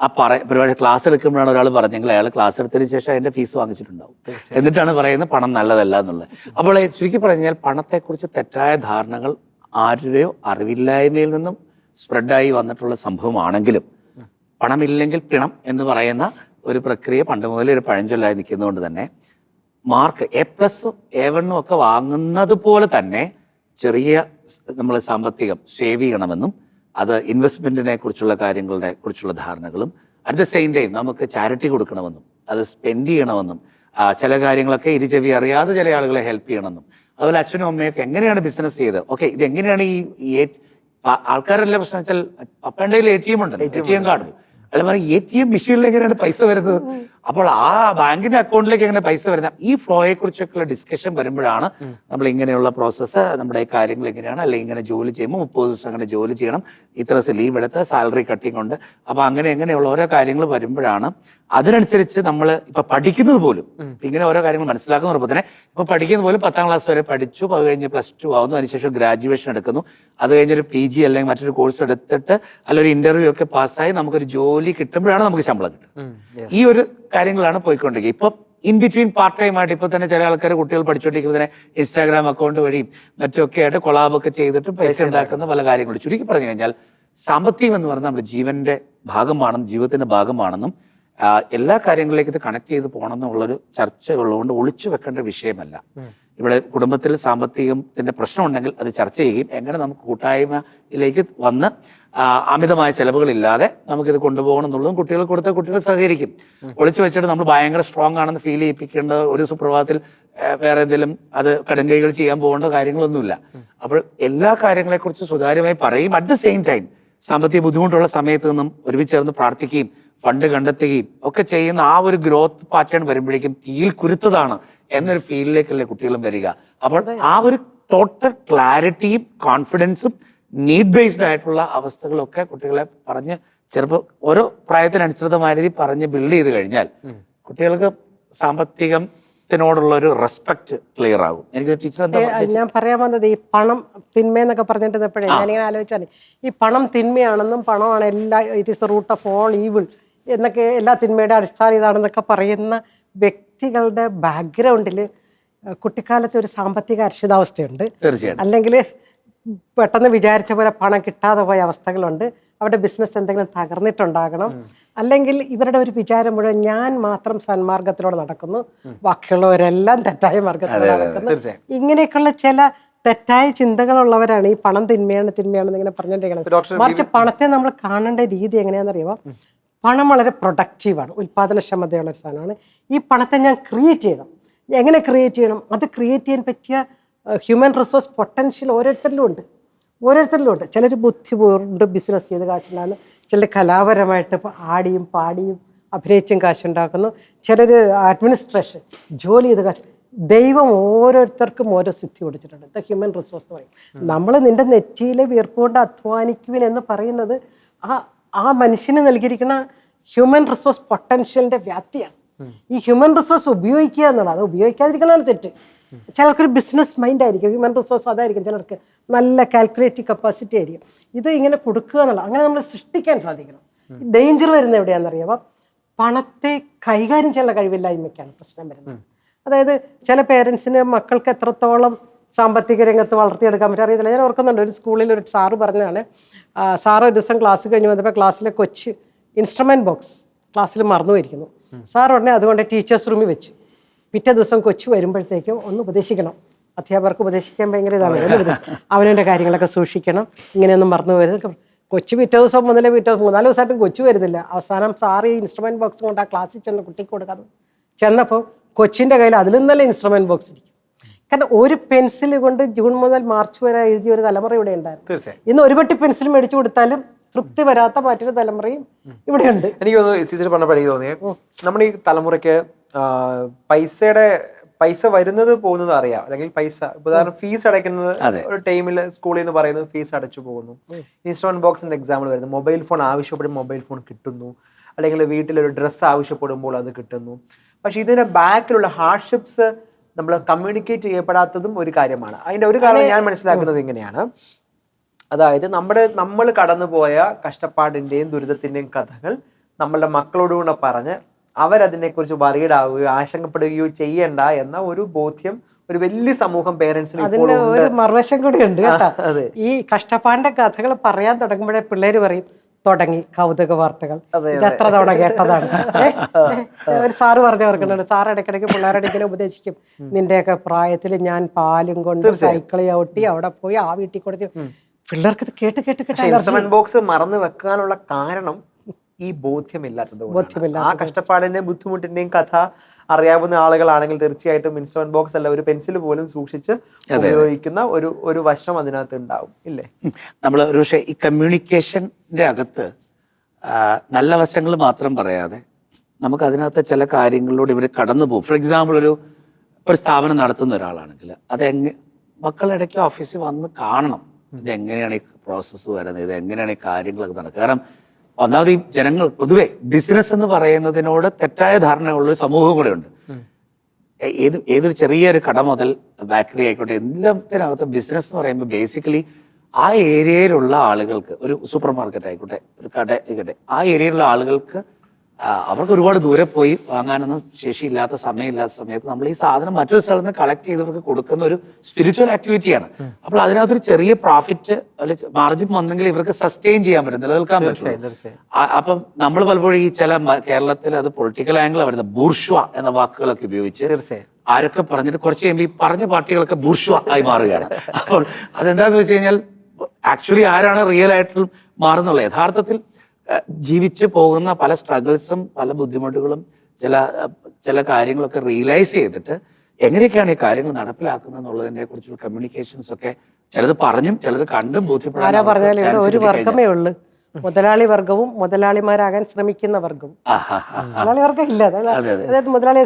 ആ പറ പരിപാടി ക്ലാസ് എടുക്കുമ്പോഴാണ് ഒരാൾ പറഞ്ഞെങ്കിൽ അയാൾ ക്ലാസ് എടുത്തതിന് ശേഷം അതിന്റെ ഫീസ് വാങ്ങിച്ചിട്ടുണ്ടാവും. എന്നിട്ടാണ് പറയുന്നത് പണം നല്ലതല്ല എന്നുള്ളത്. അപ്പോൾ ചുരുക്കി പറഞ്ഞാൽ പണത്തെക്കുറിച്ച് തെറ്റായ ധാരണകൾ ആരുടെയോ അറിവില്ലായ്മയിൽ നിന്നും സ്പ്രെഡായി വന്നിട്ടുള്ള സംഭവമാണെങ്കിലും പണമില്ലെങ്കിൽ പിണം എന്ന് പറയുന്ന ഒരു പ്രക്രിയ പണ്ട് മുതലേ ഒരു പഴഞ്ചൊല്ലായി നിൽക്കുന്നതുകൊണ്ട് തന്നെ മാർക്ക് എ പ്ലസും എ വണ്ണും ഒക്കെ വാങ്ങുന്നത് പോലെ തന്നെ ചെറിയ നമ്മൾ സാമ്പത്തികം സേവ് ചെയ്യണമെന്നും അത് ഇൻവെസ്റ്റ്മെന്റിനെ കുറിച്ചുള്ള കാര്യങ്ങളുടെ കുറിച്ചുള്ള ധാരണകളും അറ്റ് ദ സെയിം ടൈം നമുക്ക് ചാരിറ്റി കൊടുക്കണമെന്നും അത് സ്പെൻഡ് ചെയ്യണമെന്നും ചില കാര്യങ്ങളൊക്കെ ഇരുചെവി അറിയാതെ ചില ആളുകളെ ഹെൽപ്പ് ചെയ്യണമെന്നും അതുപോലെ അച്ഛനും അമ്മയൊക്കെ എങ്ങനെയാണ് ബിസിനസ് ചെയ്ത്? ഓക്കെ ഇത് എങ്ങനെയാണ് ഈ ആൾക്കാരല്ല പ്രശ്നം വെച്ചാൽ കയ്യിൽ എ ടി എം ഉണ്ട് എ ടി എം കാർഡ് അല്ല എ ടി എം മെഷീനിൽ എങ്ങനെയാണ് പൈസ വരുന്നത്? അപ്പോൾ ആ ബാങ്കിന്റെ അക്കൗണ്ടിലേക്ക് എങ്ങനെ പൈസ വരുന്ന ഈ ഫ്ലോയെ കുറിച്ചൊക്കെയുള്ള ഡിസ്കഷൻ വരുമ്പോഴാണ് നമ്മൾ ഇങ്ങനെയുള്ള പ്രോസസ്സ് നമ്മുടെ കാര്യങ്ങൾ എങ്ങനെയാണ് അല്ലെങ്കിൽ ഇങ്ങനെ ജോലി ചെയ്യുമ്പോൾ മുപ്പത് ദിവസം അങ്ങനെ ജോലി ചെയ്യണം ഇത്ര ദിവസം ലീവ് എടുത്ത് സാലറി കട്ടിങ് ഉണ്ട്. അപ്പൊ അങ്ങനെ എങ്ങനെയുള്ള ഓരോ കാര്യങ്ങൾ വരുമ്പോഴാണ് അതിനനുസരിച്ച് നമ്മൾ ഇപ്പൊ പഠിക്കുന്നത് പോലും. ഇങ്ങനെ ഓരോ കാര്യങ്ങൾ മനസ്സിലാക്കുന്ന പറയുമ്പോൾ തന്നെ ഇപ്പൊ പഠിക്കുന്നത് പോലും പത്താം ക്ലാസ് വരെ പഠിച്ചു അത് കഴിഞ്ഞ് പ്ലസ് ടു ആവുന്നു. അതിനുശേഷം ഗ്രാജുവേഷൻ എടുക്കുന്നു. അത് കഴിഞ്ഞൊരു പി ജി അല്ലെങ്കിൽ മറ്റൊരു കോഴ്സ് എടുത്തിട്ട് അല്ലെങ്കിൽ ഒരു ഇന്റർവ്യൂ ഒക്കെ പാസ്സായി നമുക്കൊരു ജോലി കിട്ടുമ്പോഴാണ് നമുക്ക് ശമ്പളം കിട്ടുന്നത് ഈ ഒരു കാര്യങ്ങളാണ് പോയിക്കൊണ്ടിരിക്കുക ഇപ്പം ഇൻ ബിറ്റ്വീൻ പാർട്ട് ടൈം ആയിട്ട് ഇപ്പൊ തന്നെ ചില ആൾക്കാർ കുട്ടികൾ പഠിച്ചുകൊണ്ടിരിക്കുമ്പോൾ തന്നെ ഇൻസ്റ്റാഗ്രാം അക്കൗണ്ട് വഴിയും മറ്റൊക്കെ ആയിട്ട് കൊളാബൊക്കെ ചെയ്തിട്ട് പൈസ ഉണ്ടാക്കുന്ന പല കാര്യങ്ങളും. ചുരുക്കി പറഞ്ഞു കഴിഞ്ഞാൽ സാമ്പത്തികം എന്ന് പറഞ്ഞാൽ നമ്മുടെ ജീവന്റെ ഭാഗമാണെന്നും ജീവിതത്തിന്റെ ഭാഗമാണെന്നും എല്ലാ കാര്യങ്ങളിലേക്ക് ഇത് കണക്ട് ചെയ്ത് പോകണം എന്നുള്ളൊരു ചർച്ച ഉള്ളതുകൊണ്ട് ഒളിച്ചു വെക്കേണ്ട വിഷയമല്ല. ഇവിടെ കുടുംബത്തിൽ സാമ്പത്തികത്തിന്റെ പ്രശ്നമുണ്ടെങ്കിൽ അത് ചർച്ച ചെയ്യുകയും എങ്ങനെ നമുക്ക് കൂട്ടായ്മയിലേക്ക് വന്ന് അമിതമായ അമിതമായ ചെലവുകളില്ലാതെ നമുക്കിത് കൊണ്ടുപോകണം എന്നുള്ളതും കുട്ടികൾ കൊടുത്ത കുട്ടികൾ സഹകരിക്കും. ഒളിച്ചു വെച്ചിട്ട് നമ്മൾ ഭയങ്കര സ്ട്രോങ് ആണെന്ന് ഫീൽ ചെയ്യിപ്പിക്കേണ്ട ഒരു സുപ്രഭാതത്തിൽ വേറെ എന്തെങ്കിലും അത് കടുങ്കൈകൾ ചെയ്യാൻ പോകേണ്ട കാര്യങ്ങളൊന്നുമില്ല. അപ്പോൾ എല്ലാ കാര്യങ്ങളെക്കുറിച്ച് സുതാര്യമായി പറയും. അറ്റ് ദ സെയിം ടൈം സാമ്പത്തിക ബുദ്ധിമുട്ടുള്ള സമയത്ത് നിന്നും ഒരുമിച്ച് ചേർന്ന് പ്രാർത്ഥിക്കുകയും ഫണ്ട് കണ്ടെത്തുകയും ഒക്കെ ചെയ്യുന്ന ആ ഒരു ഗ്രോത്ത് പാറ്റേൺ വരുമ്പോഴേക്കും തീയിൽ കുരുത്തതാണ് എന്നൊരു ഫീലിലേക്കല്ലേ കുട്ടികളും വരിക. അപ്പോൾ ആ ഒരു ടോട്ടൽ ക്ലാരിറ്റിയും കോൺഫിഡൻസും നീഡ് ബേസ്ഡ് ആയിട്ടുള്ള അവസ്ഥകളൊക്കെ കുട്ടികളെ പറഞ്ഞ് ചെറുപ്പം ഓരോ പ്രായത്തിനനുസൃതമായ രീതി പറഞ്ഞ് ബിൽഡ് ചെയ്ത് കഴിഞ്ഞാൽ കുട്ടികൾക്ക് സാമ്പത്തികം ത്തിനോടുള്ള ഒരു റെസ്പെക്ട് ക്ലിയർ ആകും. എനിക്ക് ടീച്ചർ ഞാൻ പറയാൻ വന്നത് ഈ പണം തിന്മയെന്നൊക്കെ പറഞ്ഞിരുന്നപ്പോഴേ ഞാനിങ്ങനെ ആലോചിച്ചാൽ ഈ പണം തിന്മയാണെന്നും പണമാണ് എല്ലാ it is the root of all evil എന്നൊക്കെ എല്ലാ തിന്മയുടെ അടിസ്ഥാനം ഇതാണെന്നൊക്കെ പറയുന്ന വ്യക്തികളുടെ ബാക്ക്ഗ്രൗണ്ടിൽ കുട്ടിക്കാലത്തെ ഒരു സാമ്പത്തിക അരക്ഷിതാവസ്ഥയുണ്ട് അല്ലെങ്കിൽ പെട്ടെന്ന് വിചാരിച്ച പോലെ പണം കിട്ടാതെ പോയ അവസ്ഥകളുണ്ട്. അവരുടെ ബിസിനസ് എന്തെങ്കിലും തകർന്നിട്ടുണ്ടാകണം. അല്ലെങ്കിൽ ഇവരുടെ ഒരു വിചാരം മുഴുവൻ ഞാൻ മാത്രം സന്മാർഗത്തിലൂടെ നടക്കുന്നു. ബാക്കിയുള്ളവരെല്ലാം തെറ്റായ മാർഗത്തിലൂടെ നടക്കുന്നു. ഇങ്ങനെയൊക്കെയുള്ള ചില തെറ്റായ ചിന്തകളുള്ളവരാണ് ഈ പണം തിന്മയാണ് തിന്മയാണെന്ന് ഇങ്ങനെ പറഞ്ഞിട്ടുണ്ടെങ്കിൽ മറിച്ച് പണത്തെ നമ്മൾ കാണേണ്ട രീതി എങ്ങനെയാണെന്നറിയുമോ? പണം വളരെ പ്രൊഡക്റ്റീവാണ് ഉൽപ്പാദനക്ഷമതയുള്ള ഒരു സാധനമാണ്. ഈ പണത്തെ ഞാൻ ക്രിയേറ്റ് ചെയ്യണം. എങ്ങനെ ക്രിയേറ്റ് ചെയ്യണം? അത് ക്രിയേറ്റ് ചെയ്യാൻ പറ്റിയ ഹ്യൂമൻ റിസോഴ്സ് പൊട്ടൻഷ്യൽ ഓരോരുത്തരിലും ഉണ്ട്. ഓരോരുത്തരിലും ഉണ്ട്. ചിലർ ബുദ്ധിപൂർവം ബിസിനസ് ചെയ്ത് കാശുണ്ടാകുന്നു ചിലർ കലാപരമായിട്ട് ആടിയും പാടിയും അഭിനയിച്ചും കാശുണ്ടാക്കുന്നു. ചിലർ അഡ്മിനിസ്ട്രേഷൻ ജോലി ചെയ്ത് കാശ് ദൈവം ഓരോരുത്തർക്കും ഓരോ സിദ്ധി കൊടുത്തിട്ടുണ്ട്. ദ ഹ്യൂമൻ റിസോഴ്സ് എന്ന് പറയും. നമ്മൾ നിന്റെ നെറ്റിയിലെ വീർപ്പുകൊണ്ട് അധ്വാനിക്കുവിൻ എന്ന് പറയുന്നത് ആ ആ മനുഷ്യന് നൽകിയിരിക്കുന്ന ഹ്യൂമൻ റിസോഴ്സ് പൊട്ടൻഷ്യലിന്റെ വ്യാപ്തിയാണ്. ഈ ഹ്യൂമൻ റിസോഴ്സ് ഉപയോഗിക്കുക എന്നുള്ളത് അത് ഉപയോഗിക്കാതിരിക്കണമാണ് തെറ്റ്. ചിലർക്കൊരു ബിസിനസ് മൈൻഡ് ആയിരിക്കും ഹ്യൂമൻ റിസോഴ്സ് അതായിരിക്കും. ചിലർക്ക് നല്ല കാൽക്കുലേറ്റീവ് കപ്പാസിറ്റി ആയിരിക്കും. ഇത് ഇങ്ങനെ കൊടുക്കുക എന്നുള്ളത് അങ്ങനെ നമ്മൾ സൃഷ്ടിക്കാൻ സാധിക്കണം. ഡേഞ്ചർ വരുന്നത് എവിടെയാണെന്നറിയാമോ പണത്തെ കൈകാര്യം ചെയ്യാനുള്ള കഴിവില്ലായ്മയ്ക്കാണ് പ്രശ്നം വരുന്നത്. അതായത് ചില പേരൻസിന് മക്കൾക്ക് എത്രത്തോളം സാമ്പത്തിക രംഗത്ത് വളർത്തിയെടുക്കാൻ പറ്റും. അറിയത്തില്ല. ഞാൻ ഓർക്കുന്നുണ്ട് ഒരു സ്കൂളിൽ ഒരു സാറ് പറഞ്ഞതാണ് സാറ് ഒരു ദിവസം ക്ലാസ് കഴിഞ്ഞ് വന്നപ്പോൾ ക്ലാസ്സിലെ കൊച്ച് ഇൻസ്ട്രുമെന്റ് ബോക്സ് ക്ലാസ്സിൽ മറന്നു പോയിരിക്കുന്നു സാർ ഉടനെ അതുകൊണ്ട് ടീച്ചേഴ്സ് റൂമിൽ വെച്ച് പിറ്റേ ദിവസം കൊച്ചു വരുമ്പോഴത്തേക്കും ഒന്ന് ഉപദേശിക്കണം. അധ്യാപകർക്ക് ഉപദേശിക്കാൻ ഭയങ്കര ഇതാണ്. അവനവന്റെ കാര്യങ്ങളൊക്കെ സൂക്ഷിക്കണം. ഇങ്ങനെയൊന്നും മറന്നു പോയത് കൊച്ചു പിറ്റേ ദിവസം മുതലേ പിറ്റേ ദിവസം മൂന്നാൽ ദിവസമായിട്ടും കൊച്ചു വരുന്നില്ല. അവസാനം സാർ ഈ ഇൻസ്ട്രുമെന്റ് ബോക്സ് കൊണ്ട് ആ ക്ലാസ്സിൽ ചെന്ന് കുട്ടിക്ക് കൊടുക്കാതെ ചെന്നപ്പോൾ കൊച്ചിന്റെ കയ്യിൽ അതിൽ നല്ല ഇൻസ്ട്രുമെന്റ് ബോക്സ് ഇരിക്കും കാരണം ഒരു പെൻസിൽ കൊണ്ട് ജൂൺ മുതൽ മാർച്ച് വരെ എഴുതിയ ഒരു തലമുറ ഇവിടെ ഉണ്ടായിരുന്നു. തീർച്ചയായും. ഇന്ന് ഒരു പെട്ടി പെൻസിൽ മേടിച്ചു കൊടുത്താലും തൃപ്തി വരാത്ത മറ്റൊരു തലമുറയും ഇവിടെയുണ്ട് എനിക്ക് തോന്നുന്നു ടീച്ചർ പറഞ്ഞപ്പോൾ എനിക്ക് തോന്നിയത് നമ്മുടെ ഈ തലമുറയ്ക്ക് പൈസയുടെ പൈസ വരുന്നത് പോകുന്നത് അറിയാം. അല്ലെങ്കിൽ പൈസ ഉദാഹരണം ഫീസ് അടയ്ക്കുന്നത് ഒരു ടൈമിൽ സ്കൂളിൽ നിന്ന് പറയുന്നത് ഫീസ് അടച്ചു പോകുന്നു. ഇൻസ്ട്രുമെന്റ് ബോക്സിന്റെ എക്സാമ്പിൾ വരുന്നു. മൊബൈൽ ഫോൺ ആവശ്യപ്പെടും മൊബൈൽ ഫോൺ കിട്ടുന്നു. അല്ലെങ്കിൽ വീട്ടിൽ ഒരു ഡ്രസ്സ് ആവശ്യപ്പെടുമ്പോൾ അത് കിട്ടുന്നു. പക്ഷെ ഇതിന്റെ ബാക്കിലുള്ള ഹാർഡ്ഷിപ്സ് നമ്മൾ കമ്മ്യൂണിക്കേറ്റ് ചെയ്യപ്പെടാത്തതും ഒരു കാര്യമാണ്. അതിന്റെ ഒരു കാരണം ഞാൻ മനസ്സിലാക്കുന്നത് ഇങ്ങനെയാണ്. അതായത് നമ്മുടെ നമ്മൾ കടന്നുപോയ കഷ്ടപ്പാടിന്റെയും ദുരിതത്തിന്റെയും കഥകൾ നമ്മളുടെ മക്കളോടുകൂടെ പറഞ്ഞ് അവരതിനെക്കുറിച്ച് വറീഡാവുകയോ ആശങ്കപ്പെടുകയോ ചെയ്യണ്ട എന്ന ഒരു ബോധ്യം ഒരു വലിയ സമൂഹം പേരൻസിന് ഒരു മറുവശം കൂടി ഉണ്ട് ഈ കഷ്ടപ്പാടിന്റെ കഥകൾ പറയാൻ തുടങ്ങുമ്പോഴേ പിള്ളേര് പറയും തുടങ്ങി കൗതുക വാർത്തകൾ. എത്ര തവണ കേട്ടതാണ്? ഒരു സാറ് പറഞ്ഞു ഓർക്കുന്നുണ്ട് സാർ ഇടയ്ക്കിടയ്ക്ക് പിള്ളേരുടെ ഇങ്ങനെ ഉപദേശിക്കും. നിന്റെയൊക്കെ പ്രായത്തിൽ ഞാൻ പാലും കൊണ്ട് സൈക്കിൾ ചവിട്ടി അവിടെ പോയി ആ വീട്ടിൽ കൊടുത്തു പിള്ളേർക്ക് ഇത് കേട്ട് കേട്ട് കേട്ട് ഇൻസ്ട്രുമെന്റ് ബോക്സ് മറന്നു വെക്കാനുള്ള കാരണം ഈ ബോധ്യമില്ലാത്തത്. ആ കഷ്ടപ്പാടിന്റെയും ബുദ്ധിമുട്ടിന്റെയും കഥ അറിയാവുന്ന ആളുകളാണെങ്കിൽ തീർച്ചയായിട്ടും ഇൻസ്റ്റോൺ ബോക്സ് അല്ല ഒരു പെൻസിൽ പോലും സൂക്ഷിച്ച് ഉപയോഗിക്കുന്ന ഒരു ഒരു വശം അതിനകത്ത് ഉണ്ടാവും ഇല്ലേ? നമ്മൾ ഒരു പക്ഷേ ഈ കമ്മ്യൂണിക്കേഷന്റെ അകത്ത് നല്ല വശങ്ങൾ മാത്രം പറയാതെ നമുക്ക് അതിനകത്ത് ചില കാര്യങ്ങളിലൂടെ ഇവർ കടന്നു പോകും. ഫോർ എക്സാമ്പിൾ ഒരു ഒരു സ്ഥാപനം നടത്തുന്ന ഒരാളാണെങ്കിൽ അതെങ്ങനെ മക്കളിടയ്ക്ക് ഓഫീസിൽ വന്ന് കാണണം. ഇതെങ്ങനെയാണ് ഈ പ്രോസസ്സ് വരുന്നത്? ഇത് എങ്ങനെയാണ് ഈ കാര്യങ്ങളൊക്കെ നടക്കുക കാരണം ഒന്നാമത് ഈ ജനങ്ങൾ പൊതുവെ ബിസിനസ് എന്ന് പറയുന്നതിനോട് തെറ്റായ ധാരണയുള്ള ഒരു സമൂഹം കൂടെ ഉണ്ട്. ഏത് ഏതൊരു ചെറിയൊരു കട മുതൽ ബേക്കറി ആയിക്കോട്ടെ എല്ലാത്തിനകത്ത് ബിസിനസ് എന്ന് പറയുമ്പോൾ ബേസിക്കലി ആ ഏരിയയിലുള്ള ആളുകൾക്ക് ഒരു സൂപ്പർ മാർക്കറ്റ് ആയിക്കോട്ടെ ഒരു കട ആയിക്കോട്ടെ ആ ഏരിയയിലുള്ള ആളുകൾക്ക് അവർക്ക് ഒരുപാട് ദൂരെ പോയി വാങ്ങാനൊന്നും ശേഷിയില്ലാത്ത സമയമില്ലാത്ത സമയത്ത് നമ്മൾ ഈ സാധനം മറ്റൊരു സ്ഥലത്ത് നിന്ന് കളക്ട് ചെയ്തവർക്ക് കൊടുക്കുന്ന ഒരു സ്പിരിച്വൽ ആക്ടിവിറ്റിയാണ് അപ്പോൾ അതിനകത്തൊരു ചെറിയ പ്രോഫിറ്റ് മാർജിൻ വന്നെങ്കിൽ ഇവർക്ക് സസ്റ്റെയിൻ ചെയ്യാൻ പറ്റും നിലനിൽക്കാൻ പറ്റും. അപ്പം നമ്മൾ പലപ്പോഴും ഈ ചില കേരളത്തിൽ അത് പൊളിറ്റിക്കൽ ആംഗിൾ വരുന്നത് ബൂർഷ്വ എന്ന വാക്കുകളൊക്കെ ഉപയോഗിച്ച് തീർച്ചയായും. ആരൊക്കെ പറഞ്ഞിട്ട് കുറച്ച് കഴിയുമ്പോൾ ഈ പറഞ്ഞ പാർട്ടികളൊക്കെ ബൂർഷ്വ ആയി മാറുകയാണ്. അപ്പോൾ അതെന്താന്ന് വെച്ച് കഴിഞ്ഞാൽ ആക്ച്വലി ആരാണ് റിയൽ ആയിട്ടും മാറുന്നുള്ളത്? യഥാർത്ഥത്തിൽ ജീവിച്ച് പോകുന്ന പല സ്ട്രഗിൾസും പല ബുദ്ധിമുട്ടുകളും ചില ചില കാര്യങ്ങളൊക്കെ റിയലൈസ് ചെയ്തിട്ട് എങ്ങനെയൊക്കെയാണ് ഈ കാര്യങ്ങൾ നടപ്പിലാക്കുന്നത് എന്നുള്ളതിനെ കുറിച്ചുള്ള കമ്മ്യൂണിക്കേഷൻസ് ഒക്കെ ചിലത് പറഞ്ഞും ചിലത് കണ്ടും ബോധ്യപ്പെടാൻ പറഞ്ഞാലും ഒരു വർഗമേ ഉള്ളൂ. മുതലാളി വർഗവും മുതലാളിമാരാകാൻ ശ്രമിക്കുന്ന വർഗവും. മുതലാളി വർഗം ഇല്ല അതായത് അതെ, അതെ. അതായത് മുതലാളി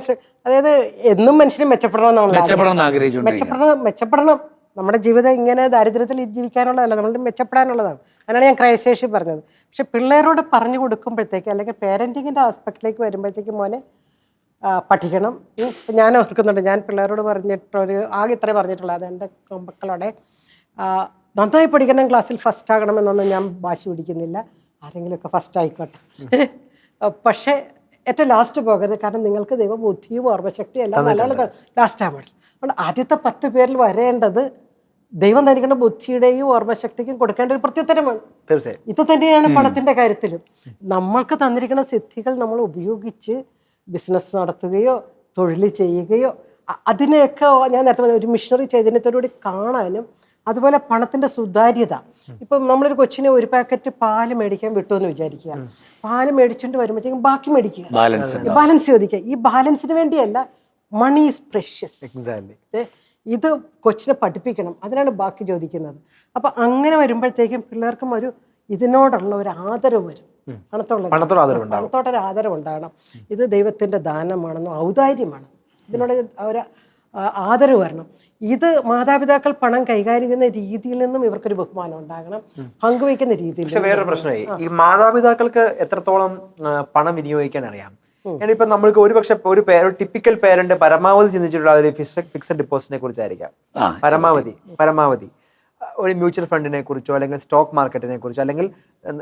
അതായത് എന്നും മനുഷ്യന് മെച്ചപ്പെടണം മെച്ചപ്പെടണം മെച്ചപ്പെടണം നമ്മുടെ ജീവിതം ഇങ്ങനെ ദാരിദ്ര്യത്തിൽ ജീവിക്കാനുള്ളതല്ല നമ്മൾ മെച്ചപ്പെടാനുള്ളതാണ്. അതിനാണ് ഞാൻ ക്രൈശേഷി പറഞ്ഞത്. പക്ഷെ പിള്ളേരോട് പറഞ്ഞു കൊടുക്കുമ്പോഴത്തേക്ക് അല്ലെങ്കിൽ പേരന്റിങ്ങിന്റെ ആസ്പെക്റ്റിലേക്ക് വരുമ്പോഴത്തേക്ക് മോനെ പഠിക്കണം. ഞാൻ ഓർക്കുന്നുണ്ട് ഞാൻ പിള്ളേരോട് പറഞ്ഞിട്ടൊരു ആകെ ഇത്രേ പറഞ്ഞിട്ടുള്ളത് അതെന്റെ എന്റെ മക്കളോടെ നന്നായി പഠിക്കണം ക്ലാസ്സിൽ ഫസ്റ്റ് ആകണമെന്നൊന്നും ഞാൻ വാശി പിടിക്കുന്നില്ല. ആരെങ്കിലുമൊക്കെ ഫസ്റ്റ് ആയിക്കോട്ടെ. പക്ഷേ ഏറ്റവും ലാസ്റ്റ് പോകരുത് കാരണം നിങ്ങൾക്ക് ദൈവബുദ്ധിയും ഓർമ്മശക്തിയും എല്ലാം നല്ലത് ലാസ്റ്റ് പാടില്ല അതുകൊണ്ട് ആദ്യത്തെ പത്ത് പേരിൽ വരേണ്ടത് ദൈവം തനിക്കേണ്ട ബുദ്ധിയുടെയും ഓർമ്മശക്തിക്കും കൊടുക്കേണ്ട ഒരു പ്രത്യുത്തരമാണ്. തീർച്ചയായും. ഇത് തന്നെയാണ് പണത്തിന്റെ കാര്യത്തിലും. നമ്മൾക്ക് തന്നിരിക്കുന്ന സിദ്ധികൾ നമ്മൾ ഉപയോഗിച്ച് ബിസിനസ് നടത്തുകയോ തൊഴിൽ ചെയ്യുകയോ അതിനെയൊക്കെ ഞാൻ നേരത്തെ പറഞ്ഞ ഒരു മിഷണറി ചൈതന്യത്തോടുകൂടി കാണാനും അതുപോലെ പണത്തിന്റെ സുതാര്യത. ഇപ്പം നമ്മളൊരു കൊച്ചിനെ ഒരു പാക്കറ്റ് പാൽ മേടിക്കാൻ വിട്ടു എന്ന് വിചാരിക്കുക പാൽ മേടിച്ചുകൊണ്ട് വരുമ്പോഴത്തേക്കും ബാക്കി മേടിക്കുക. ബാലൻസ് ചോദിക്കുക. ഈ ബാലൻസിന് വേണ്ടിയല്ല മണി ഈസ് പ്രഷ്യസ് എക്സാക്ട്ലി ഏ, ഇത് കൊച്ചിനെ പഠിപ്പിക്കണം. അതിനാണ് ബാക്കി ചോദിക്കുന്നത്. അപ്പൊ അങ്ങനെ വരുമ്പോഴത്തേക്കും പിള്ളേർക്കും ഒരു ഇതിനോടുള്ള ഒരു ആദരവ് വരും. പണത്തോട്. പണത്തോടൊരു ആദരവ് ഉണ്ടാകണം. ഇത് ദൈവത്തിന്റെ ദാനമാണെന്നോ ഔദാര്യമാണ്. ഇതിനോട് ഒരു ആദരവ് വരണം. ഇത് മാതാപിതാക്കൾ പണം കൈകാര്യം ചെയ്യുന്ന രീതിയിൽ നിന്നും ഇവർക്കൊരു ബഹുമാനം ഉണ്ടാകണം. പങ്കുവയ്ക്കുന്ന രീതിയിൽ പക്ഷെ വേറൊരു പ്രശ്നമായി. ഈ മാതാപിതാക്കൾക്ക് എത്രത്തോളം പണം വിനിയോഗിക്കാൻ അറിയാം? ഞാനിപ്പോ നമ്മൾക്ക് ഒരുപക്ഷെ ഒരു പേര് ടിപ്പിക്കൽ പേരന്റ് പരമാവധി ചിന്തിച്ചിട്ടുള്ള ഒരു ഫിക്സഡ് ഡിപ്പോസിറ്റിനെ കുറിച്ചായിരിക്കാം. പരമാവധി പരമാവധി. ഒരു മ്യൂച്വൽ ഫണ്ടിനെ കുറിച്ചോ അല്ലെങ്കിൽ സ്റ്റോക്ക് മാർക്കറ്റിനെ കുറിച്ചോ അല്ലെങ്കിൽ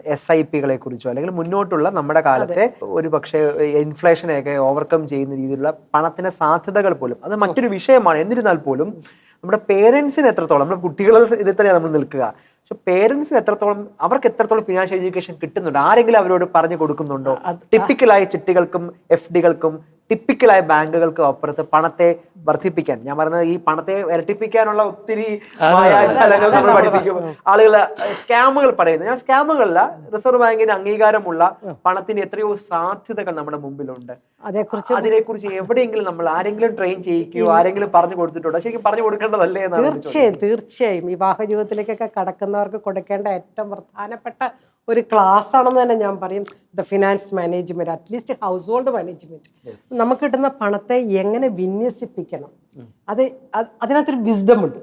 എസ് ഐ പികളെ കുറിച്ചോ അല്ലെങ്കിൽ മുന്നോട്ടുള്ള നമ്മുടെ കാലത്തെ ഒരു പക്ഷേ ഇൻഫ്ലേഷനെയൊക്കെ ഓവർകം ചെയ്യുന്ന രീതിയിലുള്ള പണത്തിന്റെ സാധ്യതകൾ പോലും. അത് മറ്റൊരു വിഷയമാണ്. എന്നിരുന്നാൽ പോലും നമ്മുടെ പേരൻസിന് എത്രത്തോളം നമ്മുടെ കുട്ടികളുടെ ഇതിൽ തന്നെയാണ് നമ്മൾ നിൽക്കുക. പക്ഷെ പേരൻസിന് എത്രത്തോളം അവർക്ക് എത്രത്തോളം ഫിനാൻഷ്യൽ എഡ്യൂക്കേഷൻ കിട്ടുന്നുണ്ട്? ആരെങ്കിലും അവരോട് പറഞ്ഞു കൊടുക്കുന്നുണ്ടോ? ടിപ്പിക്കലായ ചിട്ടികൾക്കും എഫ് ഡികൾക്കും ടിപ്പിക്കലായ ബാങ്കുകൾക്കും അപ്പുറത്ത് പണത്തെ വർദ്ധിപ്പിക്കാൻ. ഞാൻ പറയുന്നത് ഈ പണത്തെ ഇരട്ടിപ്പിക്കാനുള്ള ഒത്തിരി നമ്മൾ പഠിപ്പിക്കും. ആളുകൾ സ്കാമുകൾ പറയുന്നത്. ഞാൻ സ്കാമുകളല്ല റിസർവ് ബാങ്കിന് അംഗീകാരമുള്ള പണത്തിന് എത്രയോ സാധ്യതകൾ നമ്മുടെ മുമ്പിലുണ്ട്. അതേക്കുറിച്ച് അതിനെക്കുറിച്ച് എവിടെയെങ്കിലും നമ്മൾ ആരെങ്കിലും ട്രെയിൻ ചെയ്യിക്കുകയോ ആരെങ്കിലും പറഞ്ഞു കൊടുത്തിട്ടുണ്ടോ? ശരിക്കും പറഞ്ഞു കൊടുക്കേണ്ടതല്ലേ തീർച്ചയായും തീർച്ചയായും. വിവാഹ ജീവിതത്തിലേക്കൊക്കെ കടക്കുന്നവർക്ക് കൊടുക്കേണ്ട ഏറ്റവും പ്രധാനപ്പെട്ട ഒരു ക്ലാസ് ആണെന്ന് തന്നെ ഞാൻ പറയും. The finance management at least household management നമുക്ക് കിട്ടുന്ന പണത്തെ എങ്ങനെ വിന്യസിപ്പിക്കണം? അത് അത് അതിനകത്തൊരു വിസ്ഡം ഉണ്ട്.